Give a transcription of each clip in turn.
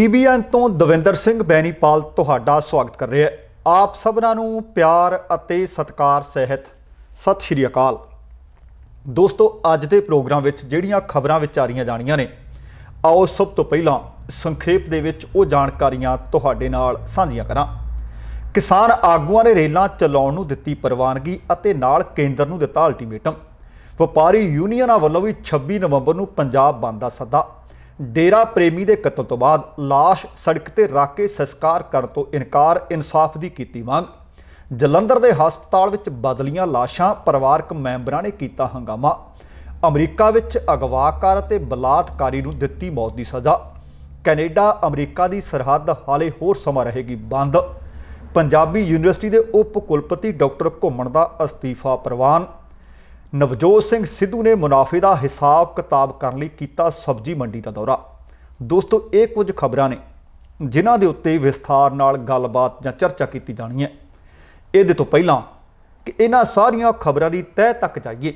TBN ਤੋਂ ਦਵਿੰਦਰ ਸਿੰਘ ਬੈਨੀਪਾਲ ਤੁਹਾਡਾ ਸਵਾਗਤ ਕਰ ਰਿਹਾ ਹੈ। ਆਪ ਸਭਨਾਂ ਨੂੰ ਪਿਆਰ ਅਤੇ ਸਤਿਕਾਰ, ਸਹਿਤ। ਸਤਿ ਸ਼੍ਰੀ ਅਕਾਲ। ਦੋਸਤੋ, ਅੱਜ ਦੇ ਪ੍ਰੋਗਰਾਮ ਵਿੱਚ ਜਿਹੜੀਆਂ ਖਬਰਾਂ ਵਿਚਾਰੀਆਂ ਜਾਣੀਆਂ ਨੇ, ਆਓ ਸਭ ਤੋਂ ਪਹਿਲਾਂ ਸੰਖੇਪ ਦੇ ਵਿੱਚ ਉਹ ਜਾਣਕਾਰੀਆਂ ਤੁਹਾਡੇ ਨਾਲ ਸਾਂਝੀਆਂ ਕਰਾਂ। ਕਿਸਾਨ ਆਗੂਆਂ ਨੇ ਰੇਲਾਂ ਚਲਾਉਣ ਨੂੰ ਦਿੱਤੀ ਪ੍ਰਵਾਨਗੀ ਅਤੇ ਨਾਲ ਕੇਂਦਰ ਨੂੰ ਦਿੱਤਾ ਅਲਟੀਮੇਟਮ। ਵਪਾਰੀ ਯੂਨੀਅਨਾਂ ਵੱਲੋਂ ਵੀ 26 ਨਵੰਬਰ ਨੂੰ ਪੰਜਾਬ ਬੰਦ ਦਾ ਸੱਦਾ। ਡੇਰਾ ਪ੍ਰੇਮੀ ਦੇ ਕਤਲ ਤੋਂ ਬਾਅਦ ਲਾਸ਼ ਸੜਕ ਤੇ ਰੱਖ ਕੇ ਸੰਸਕਾਰ ਕਰਨ ਤੋਂ ਇਨਕਾਰ, ਇਨਸਾਫ ਦੀ ਕੀਤੀ ਮੰਗ। ਜਲੰਧਰ ਦੇ ਹਸਪਤਾਲ ਵਿੱਚ ਬਦਲੀਆਂ ਲਾਸ਼ਾਂ ਪਰਿਵਾਰਕ ਮੈਂਬਰਾਂ ਨੇ ਕੀਤਾ ਹੰਗਾਮਾ। ਅਮਰੀਕਾ ਵਿੱਚ ਅਗਵਾਕਾਰ ਅਤੇ ਬਲਾਤਕਾਰੀ ਨੂੰ ਦਿੱਤੀ ਮੌਤ ਦੀ ਸਜ਼ਾ। ਕੈਨੇਡਾ, ਅਮਰੀਕਾ ਦੀ ਸਰਹੱਦ ਹਾਲੇ ਹੋਰ ਸਮਾਂ ਰਹੇਗੀ ਬੰਦ। ਪੰਜਾਬੀ ਯੂਨੀਵਰਸਿਟੀ ਦੇ ਉਪ ਕੁਲਪਤੀ ਡਾਕਟਰ ਘੁੰਮਣ ਦਾ ਅਸਤੀਫਾ ਪ੍ਰਵਾਨ। ਨਵਜੋਤ ਸਿੰਘ ਸਿੱਧੂ ਨੇ ਮੁਨਾਫੇ ਦਾ ਹਿਸਾਬ ਕਿਤਾਬ ਕਰਨ ਲਈ ਕੀਤਾ ਸਬਜ਼ੀ ਮੰਡੀ ਦਾ ਦੌਰਾ। ਦੋਸਤੋ, ਇਹ ਕੁਝ ਖਬਰਾਂ ਨੇ ਜਿਨ੍ਹਾਂ ਦੇ ਉੱਤੇ ਵਿਸਥਾਰ ਨਾਲ ਗੱਲਬਾਤ ਜਾਂ ਚਰਚਾ ਕੀਤੀ ਜਾਣੀ ਹੈ। ਇਹਦੇ ਤੋਂ ਪਹਿਲਾਂ ਕਿ ਇਹਨਾਂ ਸਾਰੀਆਂ ਖਬਰਾਂ ਦੀ ਤਹਿ ਤੱਕ ਜਾਈਏ।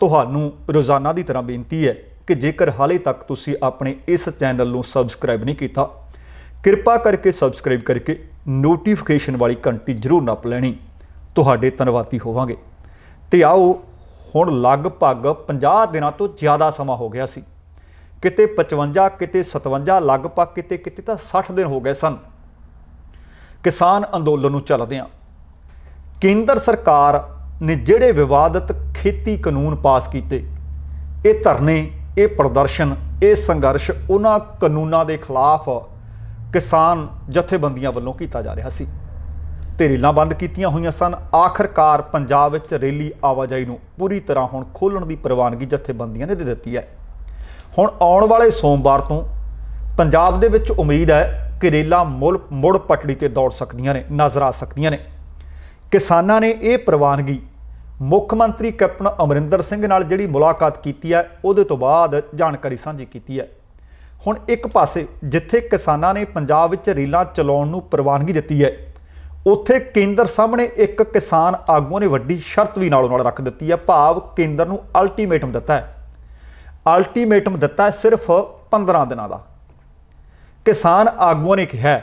ਤੁਹਾਨੂੰ ਰੋਜ਼ਾਨਾ ਦੀ ਤਰ੍ਹਾਂ ਬੇਨਤੀ ਹੈ ਕਿ ਜੇਕਰ ਹਾਲੇ ਤੱਕ ਤੁਸੀਂ ਆਪਣੇ ਇਸ ਚੈਨਲ ਨੂੰ ਸਬਸਕ੍ਰਾਈਬ ਨਹੀਂ ਕੀਤਾ, ਕਿਰਪਾ ਕਰਕੇ ਸਬਸਕ੍ਰਾਈਬ ਕਰਕੇ ਨੋਟੀਫਿਕੇਸ਼ਨ ਵਾਲੀ ਘੰਟੀ ਜ਼ਰੂਰ ਨੱਪ ਲੈਣੀ। ਤੁਹਾਡੇ ਧੰਨਵਾਦੀ ਹੋਵਾਂਗੇ। ਤੇ ਆਓ ਹੁਣ ਲਗਭਗ 50 ਦਿਨਾਂ ਤੋਂ ਜ਼ਿਆਦਾ ਸਮਾਂ ਹੋ ਗਿਆ ਸੀ। ਕਿਤੇ 55 ਕਿਤੇ 57 ਲਗਭਗ ਕਿਤੇ ਕਿਤੇ ਤਾਂ 60 ਦਿਨ ਹੋ ਗਏ ਸਨ। ਕਿਸਾਨ ਅੰਦੋਲਨ ਨੂੰ ਚੱਲਦਿਆਂ ਕੇਂਦਰ ਸਰਕਾਰ ਨੇ ਜਿਹੜੇ ਵਿਵਾਦਤ ਖੇਤੀ ਕਾਨੂੰਨ ਪਾਸ ਕੀਤੇ, ਇਹ ਧਰਨੇ, ਇਹ ਪ੍ਰਦਰਸ਼ਨ, ਇਹ ਸੰਘਰਸ਼ ਉਹਨਾਂ ਕਾਨੂੰਨਾਂ ਦੇ ਖਿਲਾਫ ਕਿਸਾਨ ਜਥੇਬੰਦੀਆਂ ਵੱਲੋਂ ਕੀਤਾ ਜਾ ਰਿਹਾ ਸੀ। ਤੇ ਰੇਲਾਂ ਬੰਦ ਕੀਤੀਆਂ ਹੋਈਆਂ ਸਨ। ਆਖਰਕਾਰ ਪੰਜਾਬ ਵਿੱਚ ਰੇਲੀ ਆਵਾਜਾਈ ਨੂੰ ਪੂਰੀ ਤਰ੍ਹਾਂ ਹੁਣ ਖੋਲਣ ਦੀ ਪ੍ਰਵਾਨਗੀ ਜਥੇਬੰਦੀਆਂ ਨੇ ਦੇ ਦਿੱਤੀ ਹੈ। ਹੁਣ ਆਉਣ ਵਾਲੇ ਸੋਮਵਾਰ ਤੋਂ ਪੰਜਾਬ ਦੇ ਵਿੱਚ ਉਮੀਦ ਹੈ ਕਿ ਰੇਲਾਂ ਮੁੜ ਮੁੜ ਪਟੜੀ ਤੇ ਦੌੜ ਸਕਦੀਆਂ ਨੇ, ਨਜ਼ਰ ਆ ਸਕਦੀਆਂ ਨੇ। ਕਿਸਾਨਾਂ ਨੇ ਇਹ ਪ੍ਰਵਾਨਗੀ ਮੁੱਖ ਮੰਤਰੀ ਕੈਪਟਨ ਅਮਰਿੰਦਰ ਸਿੰਘ ਨਾਲ ਜਿਹੜੀ ਮੁਲਾਕਾਤ ਕੀਤੀ ਹੈ, ਉਹਦੇ ਤੋਂ ਬਾਅਦ ਜਾਣਕਾਰੀ ਸਾਂਝੀ ਕੀਤੀ ਹੈ। ਹੁਣ ਇੱਕ ਪਾਸੇ ਜਿੱਥੇ ਕਿਸਾਨਾਂ ਨੇ ਪੰਜਾਬ ਵਿੱਚ ਰੇਲਾਂ ਚਲਾਉਣ ਨੂੰ ਪ੍ਰਵਾਨਗੀ ਦਿੱਤੀ ਹੈ ਉੱਥੇ ਕੇਂਦਰ ਸਾਹਮਣੇ ਇੱਕ ਕਿਸਾਨ ਆਗੂਆਂ ਨੇ ਵੱਡੀ ਸ਼ਰਤ ਵੀ ਨਾਲੋਂ ਨਾਲ ਰੱਖ ਦਿੱਤੀ ਹੈ। ਭਾਵ ਕੇਂਦਰ ਨੂੰ ਅਲਟੀਮੇਟਮ ਦਿੱਤਾ ਹੈ। ਅਲਟੀਮੇਟਮ ਦਿੱਤਾ ਹੈ ਸਿਰਫ 15 ਦਿਨਾਂ ਦਾ। ਕਿਸਾਨ ਆਗੂਆਂ ਨੇ ਕਿਹਾ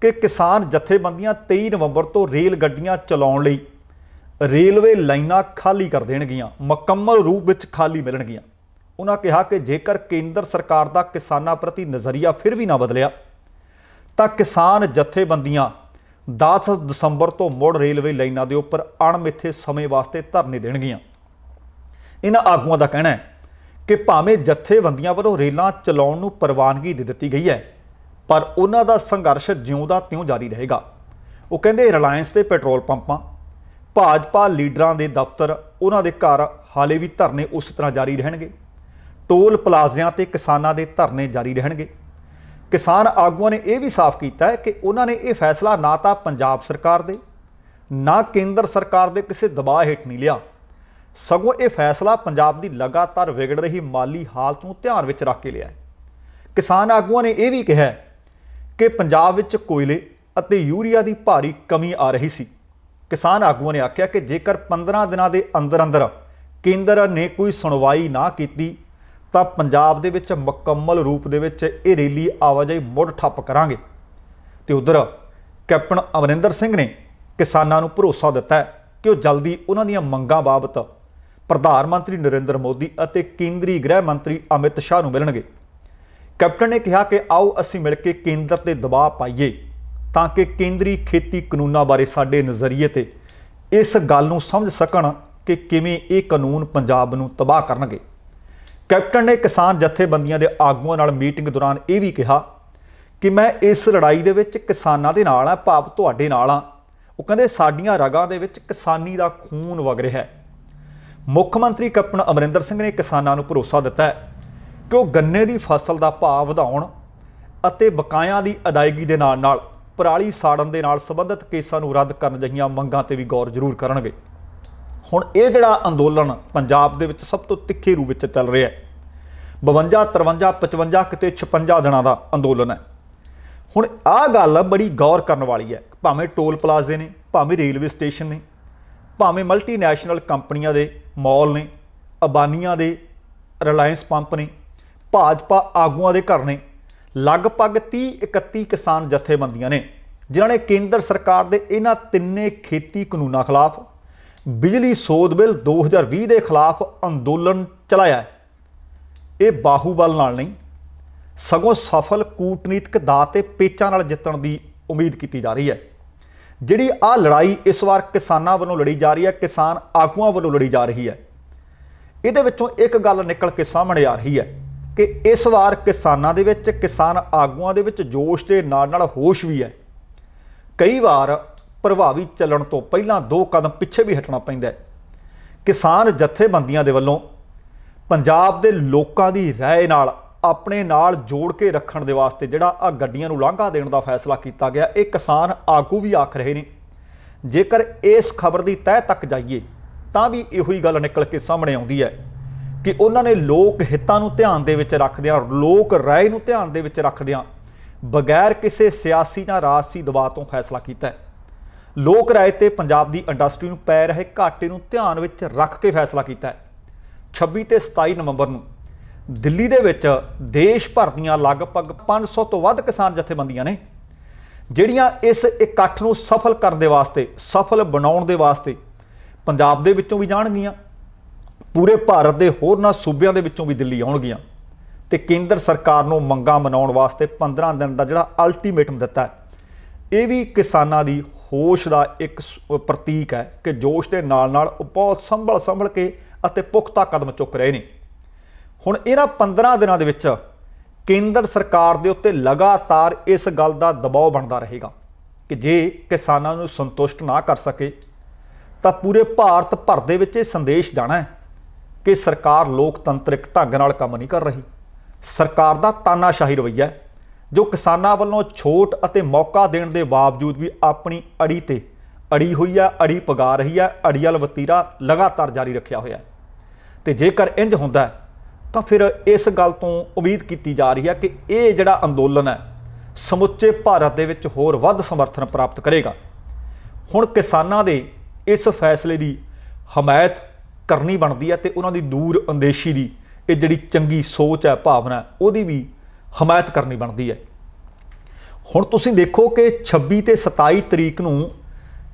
ਕਿ ਕਿਸਾਨ ਜਥੇਬੰਦੀਆਂ 23 ਨਵੰਬਰ ਤੋਂ ਰੇਲ ਗੱਡੀਆਂ ਚਲਾਉਣ ਲਈ ਰੇਲਵੇ ਲਾਈਨਾਂ ਖਾਲੀ ਕਰ ਦੇਣਗੀਆਂ, ਮੁਕੰਮਲ ਰੂਪ ਵਿੱਚ ਖਾਲੀ ਮਿਲਣਗੀਆਂ। ਉਹਨਾਂ ਕਿਹਾ ਕਿ ਜੇਕਰ ਕੇਂਦਰ ਸਰਕਾਰ ਦਾ ਕਿਸਾਨਾਂ ਪ੍ਰਤੀ ਨਜ਼ਰੀਆ ਫਿਰ ਵੀ ਨਾ ਬਦਲਿਆ, ਤਾਂ ਕਿਸਾਨ ਜਥੇਬੰਦੀਆਂ 10 ਦਸੰਬਰ ਤੋਂ ਮੁੜ ਰੇਲਵੇ ਲਾਈਨਾਂ ਦੇ ਉੱਪਰ ਅਣਮਿੱਥੇ ਸਮੇਂ ਵਾਸਤੇ ਧਰਨੇ ਦੇਣਗੀਆਂ। ਇਹਨਾਂ ਆਗੂਆਂ ਦਾ ਕਹਿਣਾ ਹੈ ਕਿ ਭਾਵੇਂ ਜਥੇਬੰਦੀਆਂ ਵੱਲੋਂ ਰੇਲਾਂ ਚਲਾਉਣ ਨੂੰ ਪ੍ਰਵਾਨਗੀ ਦੇ ਦਿੱਤੀ ਗਈ ਹੈ, ਪਰ ਉਹਨਾਂ ਦਾ ਸੰਘਰਸ਼ ਜਿਉਂਦਾ ਤਿਉਂ ਜਾਰੀ ਰਹੇਗਾ। ਉਹ ਕਹਿੰਦੇ ਰਿਲਾਇੰਸ ਦੇ ਪੈਟਰੋਲ ਪੰਪਾਂ, ਭਾਜਪਾ ਲੀਡਰਾਂ ਦੇ ਦਫ਼ਤਰ, ਉਹਨਾਂ ਦੇ ਘਰ ਹਾਲੇ ਵੀ ਧਰਨੇ ਉਸ ਤਰ੍ਹਾਂ ਜਾਰੀ ਰਹਿਣਗੇ। ਟੋਲ ਪਲਾਜ਼ਿਆਂ ਤੇ ਕਿਸਾਨਾਂ ਦੇ ਧਰਨੇ ਜਾਰੀ ਰਹਿਣਗੇ। ਕਿਸਾਨ ਆਗੂਆਂ ਨੇ ਇਹ ਵੀ ਸਾਫ਼ ਕੀਤਾ ਹੈ ਕਿ ਉਹਨਾਂ ਨੇ ਇਹ ਫੈਸਲਾ ਨਾ ਤਾਂ ਪੰਜਾਬ ਸਰਕਾਰ ਦੇ, ਨਾ ਕੇਂਦਰ ਸਰਕਾਰ ਦੇ ਕਿਸੇ ਦਬਾਅ ਹੇਠ ਨਹੀਂ ਲਿਆ। ਸਗੋਂ ਇਹ ਫੈਸਲਾ ਪੰਜਾਬ ਦੀ ਲਗਾਤਾਰ ਵਿਗੜ ਰਹੀ ਮਾਲੀ ਹਾਲਤ ਨੂੰ ਧਿਆਨ ਵਿੱਚ ਰੱਖ ਕੇ ਲਿਆ ਹੈ। ਕਿਸਾਨ ਆਗੂਆਂ ਨੇ ਇਹ ਵੀ ਕਿਹਾ ਕਿ ਪੰਜਾਬ ਵਿੱਚ ਕੋਇਲੇ ਅਤੇ ਯੂਰੀਆ ਦੀ ਭਾਰੀ ਕਮੀ ਆ ਰਹੀ ਸੀ। ਕਿਸਾਨ ਆਗੂਆਂ ਨੇ ਆਖਿਆ ਕਿ ਜੇਕਰ 15 ਦਿਨਾਂ ਦੇ ਅੰਦਰ ਅੰਦਰ ਕੇਂਦਰ ਨੇ ਕੋਈ ਸੁਣਵਾਈ ਨਾ ਕੀਤੀ ਤਾਂ ਪੰਜਾਬ ਦੇ ਵਿੱਚ ਮੁਕੰਮਲ ਰੂਪ ਦੇ ਵਿੱਚ ਇਹ ਰੇਲੀ ਆਵਾਜਾਈ ਮੁੜ ਠੱਪ ਕਰਾਂਗੇ। ਤੇ ਉਧਰ ਕੈਪਟਨ ਅਮਰਿੰਦਰ ਸਿੰਘ ਨੇ ਕਿਸਾਨਾਂ ਨੂੰ ਭਰੋਸਾ ਦਿੱਤਾ ਹੈ ਕਿ ਉਹ ਜਲਦੀ ਉਹਨਾਂ ਦੀਆਂ ਮੰਗਾਂ ਬਾਬਤ ਪ੍ਰਧਾਨ ਮੰਤਰੀ ਨਰਿੰਦਰ ਮੋਦੀ ਅਤੇ ਕੇਂਦਰੀ ਗ੍ਰਹਿ ਮੰਤਰੀ ਅਮਿਤ ਸ਼ਾਹ ਨੂੰ ਮਿਲਣਗੇ। ਕੈਪਟਨ ਨੇ ਕਿਹਾ ਕਿ ਆਓ ਅਸੀਂ ਮਿਲ ਕੇ ਕੇਂਦਰ ਤੇ ਦਬਾਅ ਪਾਈਏ ਤਾਂ ਕਿ ਕੇਂਦਰੀ ਖੇਤੀ ਕਾਨੂੰਨਾਂ ਬਾਰੇ ਸਾਡੇ ਨਜ਼ਰੀਏ ਤੇ ਇਸ ਗੱਲ ਨੂੰ ਸਮਝ ਸਕਣ ਕਿ ਕਿਵੇਂ ਇਹ ਕਾਨੂੰਨ ਪੰਜਾਬ ਨੂੰ ਤਬਾਹ ਕਰਨਗੇ। ਕੈਪਟਨ ਨੇ ਕਿਸਾਨ ਜਥੇਬੰਦੀਆਂ ਦੇ ਆਗੂਆਂ ਨਾਲ ਮੀਟਿੰਗ ਦੌਰਾਨ ਇਹ ਵੀ ਕਿਹਾ ਕਿ ਮੈਂ ਇਸ ਲੜਾਈ ਦੇ ਵਿੱਚ ਕਿਸਾਨਾਂ ਦੇ ਨਾਲ ਆ, ਭਾਵ ਤੁਹਾਡੇ ਨਾਲ ਆ। ਉਹ ਕਹਿੰਦੇ, ਸਾਡੀਆਂ ਰਗਾਂ ਦੇ ਵਿੱਚ ਕਿਸਾਨੀ ਦਾ ਖੂਨ ਵਗ ਰਿਹਾ ਹੈ। ਮੁੱਖ ਮੰਤਰੀ ਕੈਪਟਨ ਅਮਰਿੰਦਰ ਸਿੰਘ ਨੇ ਕਿਸਾਨਾਂ ਨੂੰ ਭਰੋਸਾ ਦਿੱਤਾ ਹੈ ਕਿ ਉਹ ਗੰਨੇ ਦੀ ਫਸਲ ਦਾ ਭਾਅ ਵਧਾਉਣ ਅਤੇ ਬਕਾਇਆ ਦੀ ਅਦਾਇਗੀ ਦੇ ਨਾਲ ਨਾਲ ਪਰਾਲੀ ਸਾੜਨ ਦੇ ਨਾਲ ਸੰਬੰਧਿਤ ਕੇਸਾਂ ਨੂੰ ਰੱਦ ਕਰਨ ਜਿਹੀਆਂ ਮੰਗਾਂ ਤੇ ਵੀ ਗੌਰ ਜ਼ਰੂਰ ਕਰਨਗੇ। ਹੁਣ ਇਹ ਜਿਹੜਾ ਅੰਦੋਲਨ ਪੰਜਾਬ ਦੇ ਵਿੱਚ ਸਭ ਤੋਂ ਤਿੱਖੇ ਰੂਪ ਵਿੱਚ ਚੱਲ ਰਿਹਾ ਹੈ। 52 53 55 ਕਿਤੇ 56 ਦਿਨਾਂ ਦਾ ਅੰਦੋਲਨ ਹੈ। ਹੁਣ ਆਹ ਗੱਲ ਬੜੀ ਗੌਰ ਕਰਨ ਵਾਲੀ ਹੈ। ਭਾਵੇਂ ਟੋਲ ਪਲਾਜ਼ੇ ਨੇ, ਭਾਵੇਂ ਰੇਲਵੇ ਸਟੇਸ਼ਨ ਨੇ, ਭਾਵੇਂ ਮਲਟੀਨੈਸ਼ਨਲ ਕੰਪਨੀਆਂ ਦੇ ਮਾਲ ਨੇ, ਅਬਾਨੀਆਂ ਦੇ ਰਿਲਾਇੰਸ ਪੰਪ ਨੇ, ਭਾਜਪਾ ਆਗੂਆਂ ਦੇ ਘਰ ਨੇ, ਲਗਭਗ 30 31 ਕਿਸਾਨ ਜਥੇਬੰਦੀਆਂ ਨੇ, ਜਿਨ੍ਹਾਂ ਨੇ ਕੇਂਦਰ ਸਰਕਾਰ ਦੇ ਇਹਨਾਂ ਤਿੰਨੇ ਖੇਤੀ ਕਾਨੂੰਨਾਂ ਖਿਲਾਫ ਬਿਜਲੀ ਸੋਧ ਬਿੱਲ 2020 ਦੇ ਖਿਲਾਫ ਅੰਦੋਲਨ ਚਲਾਇਆ ਇਹ ਬਾਹੂਬਲ ਨਾਲ ਨਹੀਂ, ਸਗੋਂ ਸਫਲ ਕੂਟਨੀਤਿਕ ਦਾ ਤੇ ਪੇਚਾਂ ਨਾਲ ਜਿੱਤਣ ਦੀ ਉਮੀਦ ਕੀਤੀ ਜਾ ਰਹੀ ਹੈ। ਜਿਹੜੀ ਆ ਲੜਾਈ ਇਸ ਵਾਰ ਕਿਸਾਨਾਂ ਵੱਲੋਂ ਲੜੀ ਜਾ ਰਹੀ ਹੈ, ਕਿਸਾਨ ਆਗੂਆਂ ਵੱਲੋਂ ਲੜੀ ਜਾ ਰਹੀ ਹੈ। ਇਹਦੇ ਵਿੱਚੋਂ ਇੱਕ ਗੱਲ ਨਿਕਲ ਕੇ ਸਾਹਮਣੇ ਆ ਰਹੀ ਹੈ ਕਿ ਇਸ ਵਾਰ ਕਿਸਾਨਾਂ ਦੇ ਵਿੱਚ, ਕਿਸਾਨ ਆਗੂਆਂ ਦੇ ਵਿੱਚ ਜੋਸ਼ ਦੇ ਨਾਲ ਨਾਲ ਹੋਸ਼ ਵੀ ਹੈ। ਕਈ ਵਾਰ ਪ੍ਰਭਾਵੀ ਚੱਲਣ ਤੋਂ ਪਹਿਲਾਂ ਦੋ ਕਦਮ ਪਿੱਛੇ ਵੀ ਹਟਣਾ ਪੈਂਦਾ ਹੈ। ਕਿਸਾਨ ਜਥੇਬੰਦੀਆਂ ਦੇ ਵੱਲੋਂ ਪੰਜਾਬ ਦੇ ਲੋਕਾਂ ਦੀ ਰਾਏ ਨਾਲ, ਆਪਣੇ ਨਾਲ ਜੋੜ ਕੇ ਰੱਖਣ ਦੇ ਵਾਸਤੇ ਜਿਹੜਾ ਆ ਗੱਡੀਆਂ ਨੂੰ ਲਾਂਘਾ ਦੇਣ ਦਾ ਫੈਸਲਾ ਕੀਤਾ ਗਿਆ, ਇਹ ਕਿਸਾਨ ਆਗੂ ਵੀ ਆਖ ਰਹੇ ਨੇ। ਜੇਕਰ ਇਸ ਖਬਰ ਦੀ ਤਹਿ ਤੱਕ ਜਾਈਏ, ਤਾਂ ਵੀ ਇਹੋ ਹੀ ਗੱਲ ਨਿਕਲ ਕੇ ਸਾਹਮਣੇ ਆਉਂਦੀ ਹੈ ਕਿ ਉਹਨਾਂ ਨੇ ਲੋਕ ਹਿੱਤਾਂ ਨੂੰ ਧਿਆਨ ਦੇ ਵਿੱਚ ਰੱਖਦਿਆਂ, ਲੋਕ ਰਾਏ ਨੂੰ ਧਿਆਨ ਦੇ ਵਿੱਚ ਰੱਖਦਿਆਂ, ਬਗੈਰ ਕਿਸੇ ਸਿਆਸੀ ਜਾਂ ਰਾਜਸੀ ਦਬਾਅ ਤੋਂ ਫੈਸਲਾ ਕੀਤਾ ਹੈ। ਲੋਕ ਰਾਏ ਤੇ ਪੰਜਾਬ ਦੀ ਇੰਡਸਟਰੀ ਨੂੰ ਪੈ ਰਹੇ ਘਾਟੇ ਨੂੰ ਧਿਆਨ ਵਿੱਚ ਰੱਖ ਕੇ ਫੈਸਲਾ ਕੀਤਾ ਹੈ। 26 ਤੇ 27 ਨਵੰਬਰ ਨੂੰ ਦਿੱਲੀ ਦੇ ਵਿੱਚ ਦੇਸ਼ ਭਰ ਦੀਆਂ ਲਗਭਗ 500 ਤੋਂ ਵੱਧ ਕਿਸਾਨ ਜਥੇਬੰਦੀਆਂ ਨੇ, ਜਿਹੜੀਆਂ ਇਸ ਇਕੱਠ ਨੂੰ ਸਫਲ ਕਰਨ ਦੇ ਵਾਸਤੇ, ਸਫਲ ਬਣਾਉਣ ਦੇ ਵਾਸਤੇ ਪੰਜਾਬ ਦੇ ਵਿੱਚੋਂ ਵੀ ਜਾਣਗੀਆਂ, ਪੂਰੇ ਭਾਰਤ ਦੇ ਹੋਰਨਾਂ ਸੂਬਿਆਂ ਦੇ ਵਿੱਚੋਂ ਵੀ ਦਿੱਲੀ ਆਉਣਗੀਆਂ ਤੇ ਕੇਂਦਰ ਸਰਕਾਰ ਨੂੰ ਮੰਗਾਂ ਮਨਾਉਣ ਵਾਸਤੇ 15 ਦਿਨ ਦਾ ਜਿਹੜਾ ਅਲਟੀਮੇਟਮ ਦਿੱਤਾ ਹੈ, ਇਹ ਵੀ ਕਿਸਾਨਾਂ ਦੀ ਹੋਸ਼ ਦਾ ਇੱਕ ਸ- ਪ੍ਰਤੀਕ ਹੈ ਕਿ ਜੋਸ਼ ਦੇ ਨਾਲ ਨਾਲ ਉਹ ਬਹੁਤ ਸੰਭਲ ਸੰਭਲ ਕੇ ਅਤੇ ਪੁਖਤਾ ਕਦਮ ਚੁੱਕ ਰਹੇ ਨੇ। ਹੁਣ ਇਹਨਾਂ 15 ਦਿਨਾਂ ਦੇ ਵਿੱਚ ਕੇਂਦਰ ਸਰਕਾਰ ਦੇ ਉੱਤੇ ਲਗਾਤਾਰ ਇਸ ਗੱਲ ਦਾ ਦਬਾਅ ਬਣਦਾ ਰਹੇਗਾ ਕਿ ਜੇ ਕਿਸਾਨਾਂ ਨੂੰ ਸੰਤੁਸ਼ਟ ਨਾ ਕਰ ਸਕੇ, ਤਾਂ ਪੂਰੇ ਭਾਰਤ ਭਰ ਦੇ ਵਿੱਚ ਇਹ ਸੰਦੇਸ਼ ਜਾਣਾ ਹੈ ਕਿ ਸਰਕਾਰ ਲੋਕਤੰਤਰਿਕ ਢੰਗ ਨਾਲ ਕੰਮ ਨਹੀਂ ਕਰ ਰਹੀ। ਸਰਕਾਰ ਦਾ ਤਾਨਾਸ਼ਾਹੀ ਰਵੱਈਆ ਹੈ। ਜੋ ਕਿਸਾਨਾਂ ਵੱਲੋਂ ਛੋਟ ਅਤੇ ਮੌਕਾ ਦੇਣ ਦੇ ਬਾਵਜੂਦ ਵੀ ਆਪਣੀ ਅੜੀ ਤੇ ਅੜੀ ਹੋਈ ਹੈ ਅੜੀ ਪਗਾ ਰਹੀ ਹੈ ਅੜੀਅਲ ਵਤੀਰਾ ਲਗਾਤਾਰ ਜਾਰੀ ਰੱਖਿਆ ਹੋਇਆ ਹੈ। ਤੇ ਜੇਕਰ ਇੰਜ ਹੁੰਦਾ ਤਾਂ ਫਿਰ ਇਸ ਗੱਲ ਤੋਂ ਉਮੀਦ ਕੀਤੀ ਜਾ ਰਹੀ ਹੈ ਕਿ ਇਹ ਜਿਹੜਾ ਅੰਦੋਲਨ ਹੈ, ਸਮੁੱਚੇ ਭਾਰਤ ਦੇ ਵਿੱਚ ਹੋਰ ਵੱਧ ਸਮਰਥਨ ਪ੍ਰਾਪਤ ਕਰੇਗਾ। ਹੁਣ ਕਿਸਾਨਾਂ ਦੇ ਇਸ ਫੈਸਲੇ ਦੀ ਹਮਾਇਤ ਕਰਨੀ ਬਣਦੀ ਹੈ ਤੇ ਉਹਨਾਂ ਦੀ ਦੂਰ ਅੰਦੇਸ਼ੀ ਦੀ ਇਹ ਜਿਹੜੀ ਚੰਗੀ ਸੋਚ ਹੈ, ਭਾਵਨਾ ਉਹਦੀ ਵੀ ਹਮਾਇਤ ਕਰਨੀ ਬਣਦੀ ਹੈ। ਹੁਣ ਤੁਸੀਂ ਦੇਖੋ ਕਿ 26 ਤੇ 27 ਤਰੀਕ ਨੂੰ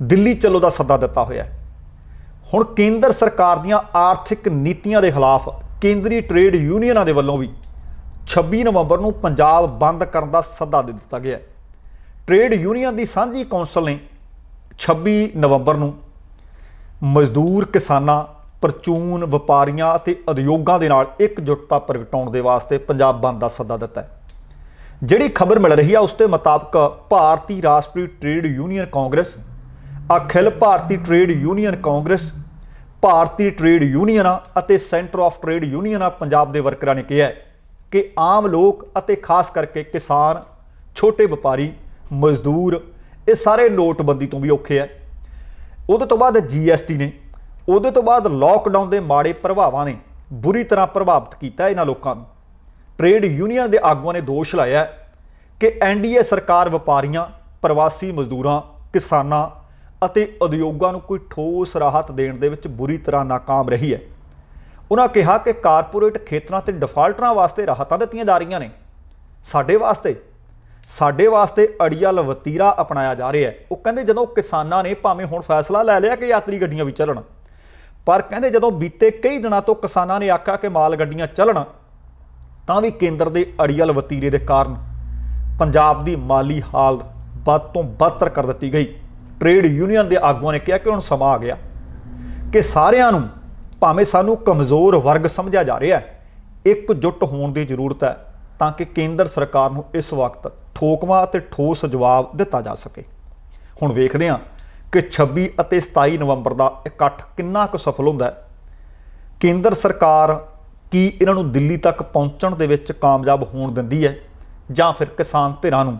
ਦਿੱਲੀ ਚੱਲੋ ਦਾ ਸੱਦਾ ਦਿੱਤਾ ਹੋਇਆ ਹੈ। ਹੁਣ ਕੇਂਦਰ ਸਰਕਾਰ ਦੀਆਂ ਆਰਥਿਕ ਨੀਤੀਆਂ ਦੇ ਖਿਲਾਫ ਕੇਂਦਰੀ ਟ੍ਰੇਡ ਯੂਨੀਅਨਾਂ ਦੇ ਵੱਲੋਂ ਵੀ 26 ਨਵੰਬਰ ਨੂੰ ਪੰਜਾਬ ਬੰਦ ਕਰਨ ਦਾ ਸੱਦਾ ਦੇ ਦਿੱਤਾ ਗਿਆ ਹੈ। ਟ੍ਰੇਡ ਯੂਨੀਅਨ ਦੀ ਸਾਂਝੀ ਕੌਂਸਲ ਨੇ 26 ਨਵੰਬਰ ਨੂੰ ਮਜ਼ਦੂਰ ਕਿਸਾਨਾਂ ਪਰਚੂਨ ਵਪਾਰੀਆਂ ਅਤੇ ਉਦਯੋਗਾਂ ਦੇ ਨਾਲ ਇਕਜੁੱਟਤਾ ਪ੍ਰਗਟਾਉਣ ਦੇ ਵਾਸਤੇ ਪੰਜਾਬ ਬੰਦ ਦਾ ਸੱਦਾ ਦਿੱਤਾ ਹੈ। ਜਿਹੜੀ ਖਬਰ ਮਿਲ ਰਹੀ ਹੈ ਉਸ ਦੇ ਮੁਤਾਬਕ ਭਾਰਤੀ ਰਾਸ਼ਟਰੀ ਟ੍ਰੇਡ ਯੂਨੀਅਨ ਕਾਂਗਰਸ, ਅਖਿਲ ਭਾਰਤੀ ਟ੍ਰੇਡ ਯੂਨੀਅਨ ਕਾਂਗਰਸ, ਭਾਰਤੀ ਟ੍ਰੇਡ ਯੂਨੀਅਨਾਂ ਅਤੇ ਸੈਂਟਰ ਆਫ ਟ੍ਰੇਡ ਯੂਨੀਅਨਾਂ ਪੰਜਾਬ ਦੇ ਵਰਕਰਾਂ ਨੇ ਕਿਹਾ ਕਿ ਆਮ ਲੋਕ ਅਤੇ ਖਾਸ ਕਰਕੇ ਕਿਸਾਨ, ਛੋਟੇ ਵਪਾਰੀ, ਮਜ਼ਦੂਰ, ਇਹ ਸਾਰੇ ਨੋਟਬੰਦੀ ਤੋਂ ਵੀ ਔਖੇ ਹੈ। ਉਹਦੇ ਤੋਂ ਬਾਅਦ ਜੀਐਸਟੀ ਨੇ ਉਹਦੇ ਤੋਂ ਬਾਅਦ ਲੋਕਡਾਊਨ ਦੇ ਮਾੜੇ ਪ੍ਰਭਾਵਾਂ ਨੇ ਬੁਰੀ ਤਰ੍ਹਾਂ ਪ੍ਰਭਾਵਿਤ ਕੀਤਾ ਇਹਨਾਂ ਲੋਕਾਂ ਨੂੰ। ਟ੍ਰੇਡ ਯੂਨੀਅਨ ਦੇ ਆਗੂਆਂ ਨੇ ਦੋਸ਼ ਲਾਇਆ ਹੈ ਕਿ ਐਨਡੀਏ ਸਰਕਾਰ ਵਪਾਰੀਆਂ, ਪ੍ਰਵਾਸੀ ਮਜ਼ਦੂਰਾਂ, ਕਿਸਾਨਾਂ ਅਤੇ ਉਦਯੋਗਾਂ ਨੂੰ ਕੋਈ ਠੋਸ ਰਾਹਤ ਦੇਣ ਦੇ ਵਿੱਚ ਬੁਰੀ ਤਰ੍ਹਾਂ ਨਾਕਾਮ ਰਹੀ ਹੈ। ਉਹਨਾਂ ਕਿਹਾ ਕਿ ਕਾਰਪੋਰੇਟ ਖੇਤਰਾਂ ਤੇ ਡਿਫਾਲਟਰਾਂ ਵਾਸਤੇ ਰਾਹਤਾਂ ਦਿੱਤੀਆਂ ਜਾ ਰਹੀਆਂ ਨੇ। ਸਾਡੇ ਵਾਸਤੇ ਸਾਡੇ ਵਾਸਤੇ ਅੜੀਆ ਲਵਤੀਰਾ ਅਪਣਾਇਆ ਜਾ ਰਿਹਾ ਹੈ। ਉਹ ਕਹਿੰਦੇ ਜਦੋਂ ਕਿਸਾਨਾਂ ਨੇ ਭਾਵੇਂ ਹੁਣ ਫੈਸਲਾ ਲੈ ਲਿਆ ਕਿ ਯਾਤਰੀ ਗੱਡੀਆਂ ਵੀ ਚੱਲਣ ਪਰ ਕਹਿੰਦੇ ਜਦੋਂ ਬੀਤੇ ਕਈ ਦਿਨਾਂ ਤੋਂ ਕਿਸਾਨਾਂ ਨੇ ਆਖਿਆ ਕਿ ਮਾਲ ਗੱਡੀਆਂ ਚੱਲਣ, ਤਾਂ ਵੀ ਕੇਂਦਰ ਦੇ ਅੜੀਅਲ ਵਤੀਰੇ ਦੇ ਕਾਰਨ ਪੰਜਾਬ ਦੀ ਮਾਲੀ ਹਾਲਤ ਵੱਧ ਤੋਂ ਬਦਤਰ ਕਰ ਦਿੱਤੀ ਗਈ। ਟ੍ਰੇਡ ਯੂਨੀਅਨ ਦੇ ਆਗੂਆਂ ਨੇ ਕਿਹਾ ਕਿ ਹੁਣ ਸਮਾਂ ਆ ਗਿਆ ਕਿ ਸਾਰਿਆਂ ਨੂੰ ਭਾਵੇਂ ਸਾਨੂੰ ਕਮਜ਼ੋਰ ਵਰਗ ਸਮਝਿਆ ਜਾ ਰਿਹਾ ਹੈ, ਇਕਜੁੱਟ ਹੋਣ ਦੀ ਜ਼ਰੂਰਤ ਹੈ ਤਾਂ ਕਿ ਕੇਂਦਰ ਸਰਕਾਰ ਨੂੰ ਇਸ ਵਕਤ ਠੋਕਵਾ ਅਤੇ ਠੋਸ ਜਵਾਬ ਦਿੱਤਾ ਜਾ ਸਕੇ। ਹੁਣ ਵੇਖਦੇ ਹਾਂ ਕਿ 26 ਅਤੇ 27 ਨਵੰਬਰ ਦਾ ਇਕੱਠ ਕਿੰਨਾ ਕੁ ਸਫਲ ਹੁੰਦਾ ਹੈ? ਕੇਂਦਰ ਸਰਕਾਰ ਕੀ ਇਹਨਾਂ ਨੂੰ ਦਿੱਲੀ ਤੱਕ ਪਹੁੰਚਣ ਦੇ ਵਿੱਚ ਕਾਮਯਾਬ ਹੋਣ ਦਿੰਦੀ ਹੈ? ਜਾਂ ਫਿਰ ਕਿਸਾਨ ਧਿਰਾਂ ਨੂੰ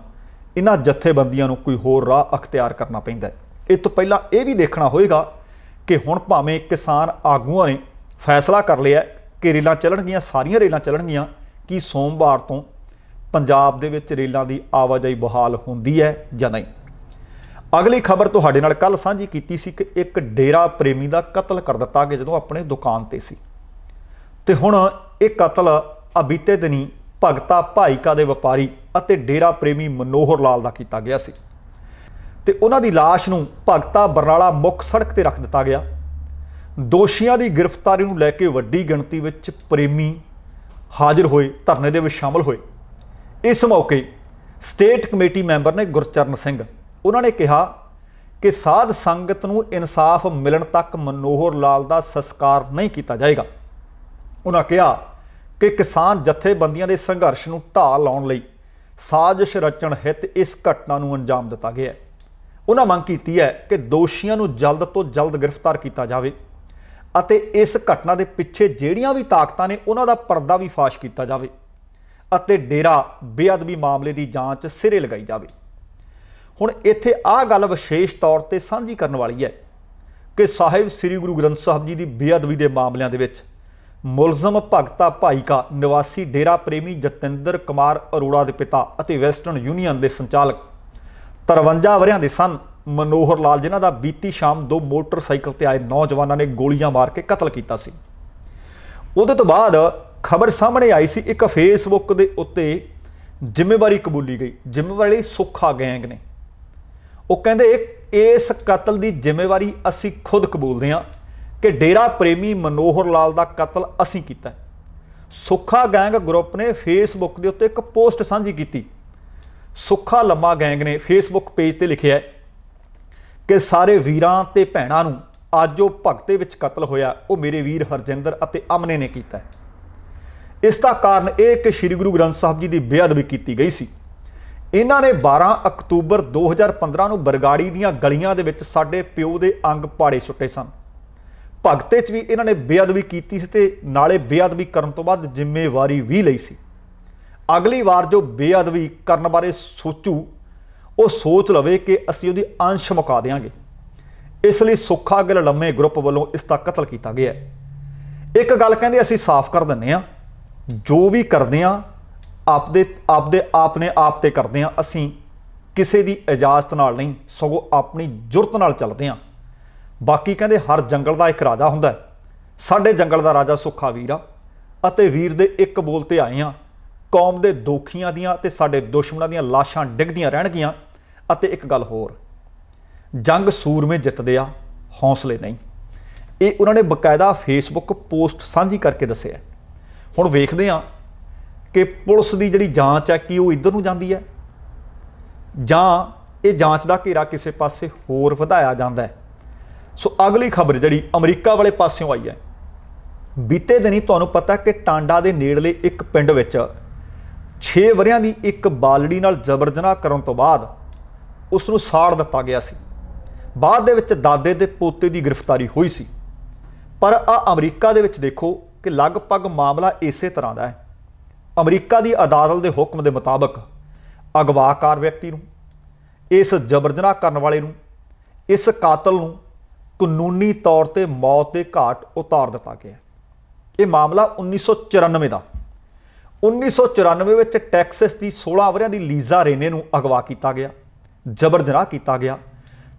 ਇਹਨਾਂ ਜਥੇਬੰਦੀਆਂ ਨੂੰ ਕੋਈ ਹੋਰ ਰਾਹ ਅਖਤਿਆਰ ਕਰਨਾ ਪੈਂਦਾ ਹੈ? ਇਹ ਤੋਂ ਪਹਿਲਾਂ ਇਹ ਵੀ ਦੇਖਣਾ ਹੋਏਗਾ ਕਿ ਹੁਣ ਭਾਵੇਂ ਕਿਸਾਨ ਆਗੂਆਂ ਨੇ ਫੈਸਲਾ ਕਰ ਲਿਆ ਕਿ ਰੇਲਾਂ ਚੱਲਣਗੀਆਂ, ਸਾਰੀਆਂ ਰੇਲਾਂ ਚੱਲਣਗੀਆਂ, ਕਿ ਸੋਮਵਾਰ ਤੋਂ ਪੰਜਾਬ ਦੇ ਵਿੱਚ ਰੇਲਾਂ ਦੀ ਆਵਾਜਾਈ ਬਹਾਲ ਹੁੰਦੀ ਹੈ ਜਾਂ ਨਹੀਂ? ਅਗਲੀ ਖਬਰ ਤੁਹਾਡੇ ਨਾਲ ਕੱਲ ਸਾਂਝੀ ਕੀਤੀ ਸੀ ਕਿ ਇੱਕ ਡੇਰਾ ਪ੍ਰੇਮੀ ਦਾ ਕਤਲ ਕਰ ਦਿੱਤਾ ਗਿਆ ਜਦੋਂ ਆਪਣੇ ਦੁਕਾਨ ਤੇ ਸੀ। ਤੇ ਹੁਣ ਇਹ ਕਤਲ ਅਬੀਤੇ ਦਿਨੀ ਭਗਤਾ ਭਾਈਕਾ ਦੇ ਵਪਾਰੀ ਅਤੇ ਡੇਰਾ ਪ੍ਰੇਮੀ ਮਨੋਹਰ ਲਾਲ ਦਾ ਕੀਤਾ ਗਿਆ ਸੀ। ਤੇ ਉਹਨਾਂ ਦੀ ਲਾਸ਼ ਨੂੰ ਭਗਤਾ ਬਰਨਾਲਾ ਮੁੱਖ ਸੜਕ ਤੇ ਰੱਖ ਦਿੱਤਾ ਗਿਆ। ਦੋਸ਼ੀਆਂ ਦੀ ਗ੍ਰਿਫਤਾਰੀ ਨੂੰ ਲੈ ਕੇ ਵੱਡੀ ਗਿਣਤੀ ਵਿੱਚ ਪ੍ਰੇਮੀ ਹਾਜ਼ਰ ਹੋਏ, ਧਰਨੇ ਦੇ ਵਿੱਚ ਸ਼ਾਮਲ ਹੋਏ। ਇਸ ਮੌਕੇ ਸਟੇਟ ਕਮੇਟੀ ਮੈਂਬਰ ਨੇ ਗੁਰਚਰਨ ਸਿੰਘ ਉਹਨਾਂ ਨੇ ਕਿਹਾ ਕਿ ਸਾਧ ਸੰਗਤ ਨੂੰ ਇਨਸਾਫ ਮਿਲਣ ਤੱਕ ਮਨੋਹਰ ਲਾਲ ਦਾ ਸੰਸਕਾਰ ਨਹੀਂ ਕੀਤਾ ਜਾਏਗਾ। ਉਹਨਾਂ ਕਿਹਾ ਕਿ ਕਿਸਾਨ ਜਥੇਬੰਦੀਆਂ ਦੇ ਸੰਘਰਸ਼ ਨੂੰ ਢਾਹ ਲਾਉਣ ਲਈ ਸਾਜ਼ਿਸ਼ ਰਚਣ ਹਿੱਤ ਇਸ ਘਟਨਾ ਨੂੰ ਅੰਜਾਮ ਦਿੱਤਾ ਗਿਆ ਹੈ। ਉਹਨਾਂ ਮੰਗ ਕੀਤੀ ਹੈ ਕਿ ਦੋਸ਼ੀਆਂ ਨੂੰ ਜਲਦ ਤੋਂ ਜਲਦ ਗ੍ਰਿਫਤਾਰ ਕੀਤਾ ਜਾਵੇ ਅਤੇ ਇਸ ਘਟਨਾ ਦੇ ਪਿੱਛੇ ਜਿਹੜੀਆਂ ਵੀ ਤਾਕਤਾਂ ਨੇ ਉਹਨਾਂ ਦਾ ਪਰਦਾ ਵੀ ਫਾਸ਼ ਕੀਤਾ ਜਾਵੇ ਅਤੇ ਡੇਰਾ ਬੇਅਦਬੀ ਮਾਮਲੇ ਦੀ ਜਾਂਚ ਸਿਰੇ ਲਗਾਈ ਜਾਵੇ। ਹੁਣ ਇੱਥੇ ਆਹ ਗੱਲ ਵਿਸ਼ੇਸ਼ ਤੌਰ ਤੇ ਸਾਂਝੀ ਕਰਨ ਵਾਲੀ ਹੈ ਕਿ ਸਾਹਿਬ ਸ੍ਰੀ ਗੁਰੂ ਗ੍ਰੰਥ ਸਾਹਿਬ ਜੀ ਦੀ ਬੇਅਦਬੀ ਦੇ ਮਾਮਲਿਆਂ ਦੇ ਵਿੱਚ ਮੁਲਜ਼ਮ ਭਗਤਾ ਭਾਈਕਾ, ਨਿਵਾਸੀ ਡੇਰਾ ਪ੍ਰੇਮੀ ਜਤਿੰਦਰ ਕੁਮਾਰ ਅਰੋੜਾ ਦੇ ਪਿਤਾ ਅਤੇ ਵੈਸਟਰਨ ਯੂਨੀਅਨ ਦੇ ਸੰਚਾਲਕ 53 ਵਰਿਆਂ ਦੇ ਸਨ। ਮਨੋਹਰ ਲਾਲ, ਜਿਨ੍ਹਾਂ ਦਾ ਬੀਤੀ ਸ਼ਾਮ ਦੋ ਮੋਟਰਸਾਈਕਲ ਤੇ ਆਏ ਨੌਜਵਾਨਾਂ ਨੇ ਗੋਲੀਆਂ ਮਾਰ ਕੇ ਕਤਲ ਕੀਤਾ ਸੀ। ਉਹਦੇ ਤੋਂ ਬਾਅਦ ਖਬਰ ਸਾਹਮਣੇ ਆਈ ਸੀ, ਇੱਕ ਫੇਸਬੁੱਕ ਦੇ ਉੱਤੇ ਜ਼ਿੰਮੇਵਾਰੀ ਕਬੂਲੀ ਗਈ। ਜ਼ਿੰਮੇਵਾਰੀ ਸੁੱਖਾ ਗੈਂਗ ਨੇ। ਉਹ ਕਹਿੰਦੇ ਇਸ ਕਤਲ ਦੀ ਜ਼ਿੰਮੇਵਾਰੀ ਅਸੀਂ ਖੁਦ ਕਬੂਲਦੇ ਹਾਂ ਕਿ ਡੇਰਾ ਪ੍ਰੇਮੀ ਮਨੋਹਰ ਲਾਲ ਦਾ ਕਤਲ ਅਸੀਂ ਕੀਤਾ ਸੁੱਖਾ ਗੈਂਗ ਗਰੁੱਪ ਨੇ ਫੇਸਬੁੱਕ ਦੇ ਉੱਤੇ ਇੱਕ ਪੋਸਟ ਸਾਂਝੀ ਕੀਤੀ। ਸੁੱਖਾ ਲੰਮਾ ਗੈਂਗ ਨੇ ਫੇਸਬੁੱਕ ਪੇਜ ਤੇ ਲਿਖਿਆ ਹੈ ਕਿ ਸਾਰੇ ਵੀਰਾਂ ਤੇ ਭੈਣਾਂ ਨੂੰ ਅੱਜ ਜੋ ਭਗਤੇ ਵਿੱਚ ਕਤਲ ਹੋਇਆ, ਉਹ ਮੇਰੇ ਵੀਰ ਹਰਜਿੰਦਰ ਅਤੇ ਅਮਨੇ ਨੇ ਕੀਤਾ ਇਸ ਦਾ ਕਾਰਨ ਇਹ ਕਿ ਸ੍ਰੀ ਗੁਰੂ ਗ੍ਰੰਥ ਸਾਹਿਬ ਜੀ ਦੀ ਬੇਅਦਬੀ ਕੀਤੀ ਗਈ ਸੀ। ਇਹਨਾਂ ਨੇ 12 ਅਕਤੂਬਰ 2015 ਨੂੰ ਬਰਗਾੜੀ ਦੀਆਂ ਗਲੀਆਂ ਦੇ ਵਿੱਚ ਸਾਡੇ ਪਿਓ ਦੇ ਅੰਗ ਪਾੜੇ ਸੁੱਟੇ ਸਨ। ਭਗਤੇ 'ਚ ਵੀ ਇਹਨਾਂ ਨੇ ਬੇਅਦਬੀ ਕੀਤੀ ਸੀ ਤੇ ਨਾਲੇ ਬੇਅਦਬੀ ਕਰਨ ਤੋਂ ਬਾਅਦ ਜ਼ਿੰਮੇਵਾਰੀ ਵੀ ਲਈ ਸੀ। ਅਗਲੀ ਵਾਰ ਜੋ ਬੇਅਦਬੀ ਕਰਨ ਬਾਰੇ ਸੋਚੂ, ਉਹ ਸੋਚ ਲਵੇ ਕਿ ਅਸੀਂ ਉਹਦੀ ਅੰਸ਼ ਮੁਕਾ ਦੇਵਾਂਗੇ ਇਸ ਲਈ ਸੁੱਖਾ ਗਿੱਲ ਲੰਮੇ ਗਰੁੱਪ ਵੱਲੋਂ ਇਸ ਦਾ ਕਤਲ ਕੀਤਾ ਗਿਆ ਹੈ। ਇੱਕ ਗੱਲ ਕਹਿੰਦੇ ਅਸੀਂ ਸਾਫ਼ ਕਰ ਦਿੰਨੇ ਆ ਜੋ ਵੀ ਕਰਦੇ ਆ ਆਪਦੇ ਆਪਦੇ ਆਪ ਨੇ ਆਪ ਤੇ ਕਰਦੇ ਆ ਅਸੀਂ ਕਿਸੇ ਦੀ ਇਜਾਜ਼ਤ ਨਾਲ ਨਹੀਂ, ਸਗੋਂ ਆਪਣੀ ਜੁਰਤ ਨਾਲ ਚੱਲਦੇ ਆ ਬਾਕੀ ਕਹਿੰਦੇ ਹਰ ਜੰਗਲ ਦਾ ਇੱਕ ਰਾਜਾ ਹੁੰਦਾ ਸਾਡੇ ਜੰਗਲ ਦਾ ਰਾਜਾ ਸੁੱਖਾ ਵੀਰ ਆ ਅਤੇ ਵੀਰ ਦੇ ਇੱਕ ਬੋਲ ਤੇ ਆਏ ਆ ਕੌਮ ਦੇ ਦੋਖੀਆਂ ਦੀਆਂ ਤੇ ਸਾਡੇ ਦੁਸ਼ਮਣਾਂ ਦੀਆਂ ਲਾਸ਼ਾਂ ਡਿੱਗਦੀਆਂ ਰਹਿਣਗੀਆਂ ਅਤੇ ਇੱਕ ਗੱਲ ਹੋਰ, ਜੰਗ ਸੂਰਮੇ ਜਿੱਤਦੇ ਆ, ਹੌਸਲੇ ਨਹੀਂ। ਇਹ ਉਹਨਾਂ ਨੇ ਬਕਾਇਦਾ ਫੇਸਬੁੱਕ ਪੋਸਟ ਸਾਂਝੀ ਕਰਕੇ ਦੱਸਿਆ ਹੁਣ ਵੇਖਦੇ ਆ ਕਿ ਪੁਲਿਸ ਦੀ ਜਿਹੜੀ ਜਾਂਚ ਹੈ ਕਿ ਉਹ ਇੱਧਰ ਨੂੰ ਜਾਂਦੀ ਹੈ? ਜਾਂ ਇਹ ਜਾਂਚ ਦਾ ਘੇਰਾ ਕਿਸੇ ਪਾਸੇ ਹੋਰ ਵਧਾਇਆ ਜਾਂਦਾ ਹੈ? ਸੋ ਅਗਲੀ ਖਬਰ ਜਿਹੜੀ ਅਮਰੀਕਾ ਵਾਲੇ ਪਾਸਿਓਂ ਆਈ ਹੈ। ਬੀਤੇ ਦਿਨੀ ਤੁਹਾਨੂੰ ਪਤਾ ਕਿ ਟਾਂਡਾ ਦੇ ਨੇੜਲੇ ਇੱਕ ਪਿੰਡ ਵਿੱਚ 6 ਵਰਿਆਂ ਦੀ ਇੱਕ ਬਾਲੜੀ ਨਾਲ ਜ਼ਬਰ ਜਨਾਹ ਕਰਨ ਤੋਂ ਬਾਅਦ ਉਸ ਨੂੰ ਸਾੜ ਦਿੱਤਾ ਗਿਆ ਸੀ। ਬਾਅਦ ਦੇ ਵਿੱਚ ਦਾਦੇ ਦੇ ਪੋਤੇ ਦੀ ਗ੍ਰਿਫਤਾਰੀ ਹੋਈ ਸੀ। ਪਰ ਆ ਅਮਰੀਕਾ ਦੇ ਵਿੱਚ ਦੇਖੋ ਕਿ ਲਗਭਗ ਮਾਮਲਾ ਇਸੇ ਤਰ੍ਹਾਂ ਦਾ ਹੈ। ਅਮਰੀਕਾ ਦੀ ਅਦਾਲਤ ਦੇ ਹੁਕਮ ਦੇ ਮੁਤਾਬਕ ਅਗਵਾਕਾਰ ਵਿਅਕਤੀ ਨੂੰ, ਇਸ ਜਬਰ ਜਨਾਹ ਕਰਨ ਵਾਲੇ ਨੂੰ, ਇਸ ਕਾਤਲ ਨੂੰ ਕਾਨੂੰਨੀ ਤੌਰ ਤੇ ਮੌਤ ਦੇ ਘਾਟ ਉਤਾਰ ਦਿੱਤਾ ਗਿਆ ਇਹ ਮਾਮਲਾ 1994 ਦਾ। 1994 ਵਿੱਚ ਟੈਕਸਸ ਦੀ 16 ਵਰਿਆਂ ਦੀ ਲੀਜ਼ਾ ਰੇਨੇ ਨੂੰ ਅਗਵਾ ਕੀਤਾ ਗਿਆ ਜਬਰ ਜਨਾਹ ਕੀਤਾ ਗਿਆ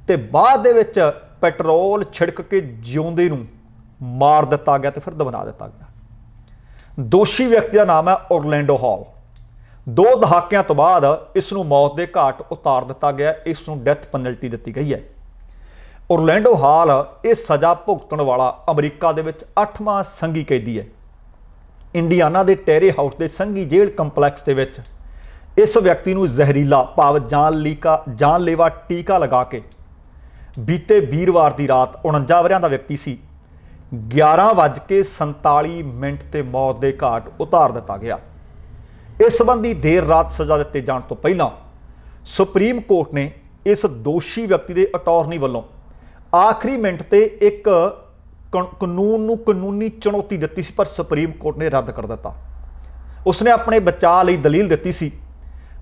ਤੇ ਬਾਅਦ ਦੇ ਵਿੱਚ ਪੈਟਰੋਲ ਛਿੜਕ ਕੇ ਜਿਉਂਦੇ ਨੂੰ ਮਾਰ ਦਿੱਤਾ ਗਿਆ ਤੇ ਫਿਰ ਦਬਨਾ ਦਿੱਤਾ ਗਿਆ। ਦੋਸ਼ੀ ਵਿਅਕਤੀ ਦਾ ਨਾਮ ਹੈ ਔਰਲੈਂਡੋ ਹਾਲ। ਦੋ ਦਹਾਕਿਆਂ ਤੋਂ ਬਾਅਦ ਇਸ ਨੂੰ ਮੌਤ ਦੇ ਘਾਟ ਉਤਾਰ ਦਿੱਤਾ ਗਿਆ ਇਸ ਨੂੰ ਡੈਥ ਪੈਨਲਟੀ ਦਿੱਤੀ ਗਈ ਹੈ। ਔਰਲੈਂਡੋ ਹਾਲ ਇਹ ਸਜ਼ਾ ਭੁਗਤਣ ਵਾਲਾ ਅਮਰੀਕਾ ਦੇ ਵਿੱਚ 8ਵਾਂ ਸੰਘੀ ਕੈਦੀ ਹੈ। ਇੰਡੀਆਨਾ ਦੇ ਟੈਰੇ ਹਾਊਸ ਦੇ ਸੰਘੀ ਜੇਲ੍ਹ ਕੰਪਲੈਕਸ ਦੇ ਵਿੱਚ ਇਸ ਵਿਅਕਤੀ ਨੂੰ ਜ਼ਹਿਰੀਲਾ ਭਾਵ ਜਾਨਲੇਵਾ ਜਾਨਲੇਵਾ ਟੀਕਾ ਲਗਾ ਕੇ ਬੀਤੇ ਵੀਰਵਾਰ ਦੀ ਰਾਤ 49 ਵਰਿਆਂ ਦਾ ਵਿਅਕਤੀ ਸੀ। 11:47 ਮਿੰਟ ਤੇ ਮੌਤ ਦੇ ਘਾਟ ਉਤਾਰ ਦਿੱਤਾ ਗਿਆ। ਇਸ ਸੰਬੰਧੀ ਦੇਰ ਰਾਤ ਸਜ਼ਾ ਦਿੱਤੇ ਜਾਣ ਤੋਂ ਪਹਿਲਾਂ ਸੁਪਰੀਮ ਕੋਰਟ ਨੇ ਇਸ ਦੋਸ਼ੀ ਵਿਅਕਤੀ ਦੇ ਅਟਾਰਨੀ ਵੱਲੋਂ ਆਖਰੀ ਮਿੰਟ ਤੇ ਇੱਕ ਕਾਨੂੰਨ ਨੂੰ ਕਾਨੂੰਨੀ ਚੁਣੌਤੀ ਦਿੱਤੀ ਸੀ, ਪਰ ਸੁਪਰੀਮ ਕੋਰਟ ਨੇ ਰੱਦ ਕਰ ਦਿੱਤਾ। ਉਸਨੇ ਆਪਣੇ ਬਚਾਅ ਲਈ ਦਲੀਲ ਦਿੱਤੀ ਸੀ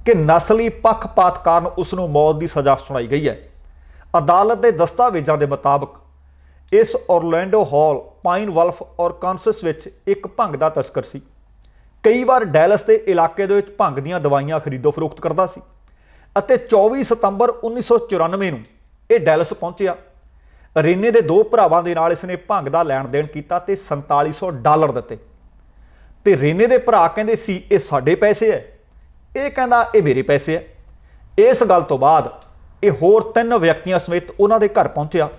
ਕਿ ਨਸਲੀ ਪੱਖਪਾਤ ਕਾਰਨ ਉਸ ਨੂੰ ਮੌਤ ਦੀ ਸਜ਼ਾ ਸੁਣਾਈ ਗਈ ਹੈ। ਅਦਾਲਤ ਦੇ ਦਸਤਾਵੇਜ਼ਾਂ ਦੇ ਮੁਤਾਬਕ ਇਸ ਔਰਲੈਂਡੋ ਹਾਲ ਪਾਈਨ ਵਲਫ ਔਰ ਕਾਂਸਸ ਵਿੱਚ ਇੱਕ ਭੰਗ ਦਾ ਤਸਕਰ ਸੀ। ਕਈ ਵਾਰ ਡੈਲਸ ਦੇ ਇਲਾਕੇ ਦੇ ਵਿੱਚ ਭੰਗ ਦੀਆਂ ਦਵਾਈਆਂ ਖਰੀਦੋ ਫਰੋਖਤ ਕਰਦਾ ਸੀ ਅਤੇ 24 ਸਤੰਬਰ 1994 ਨੂੰ ਇਹ ਡੈਲਸ ਪਹੁੰਚਿਆ। ਰੇਨੇ ਦੇ ਦੋ ਭਰਾਵਾਂ ਦੇ ਨਾਲ ਇਸਨੇ ਭੰਗ ਦਾ ਲੈਣ ਦੇਣ ਕੀਤਾ ਤੇ 4700 ਡਾਲਰ ਦਿੱਤੇ। ਤੇ ਰੇਨੇ ਦੇ ਭਰਾ ਕਹਿੰਦੇ ਸੀ, ਇਹ ਸਾਡੇ ਪੈਸੇ ਐ। ਇਹ ਕਹਿੰਦਾ, ਇਹ ਮੇਰੇ ਪੈਸੇ ਆ ਇਸ ਗੱਲ ਤੋਂ ਬਾਅਦ ਇਹ ਹੋਰ ਤਿੰਨ ਵਿਅਕਤੀਆਂ ਸਮੇਤ ਉਹਨਾਂ ਦੇ ਘਰ ਪਹੁੰਚਿਆ।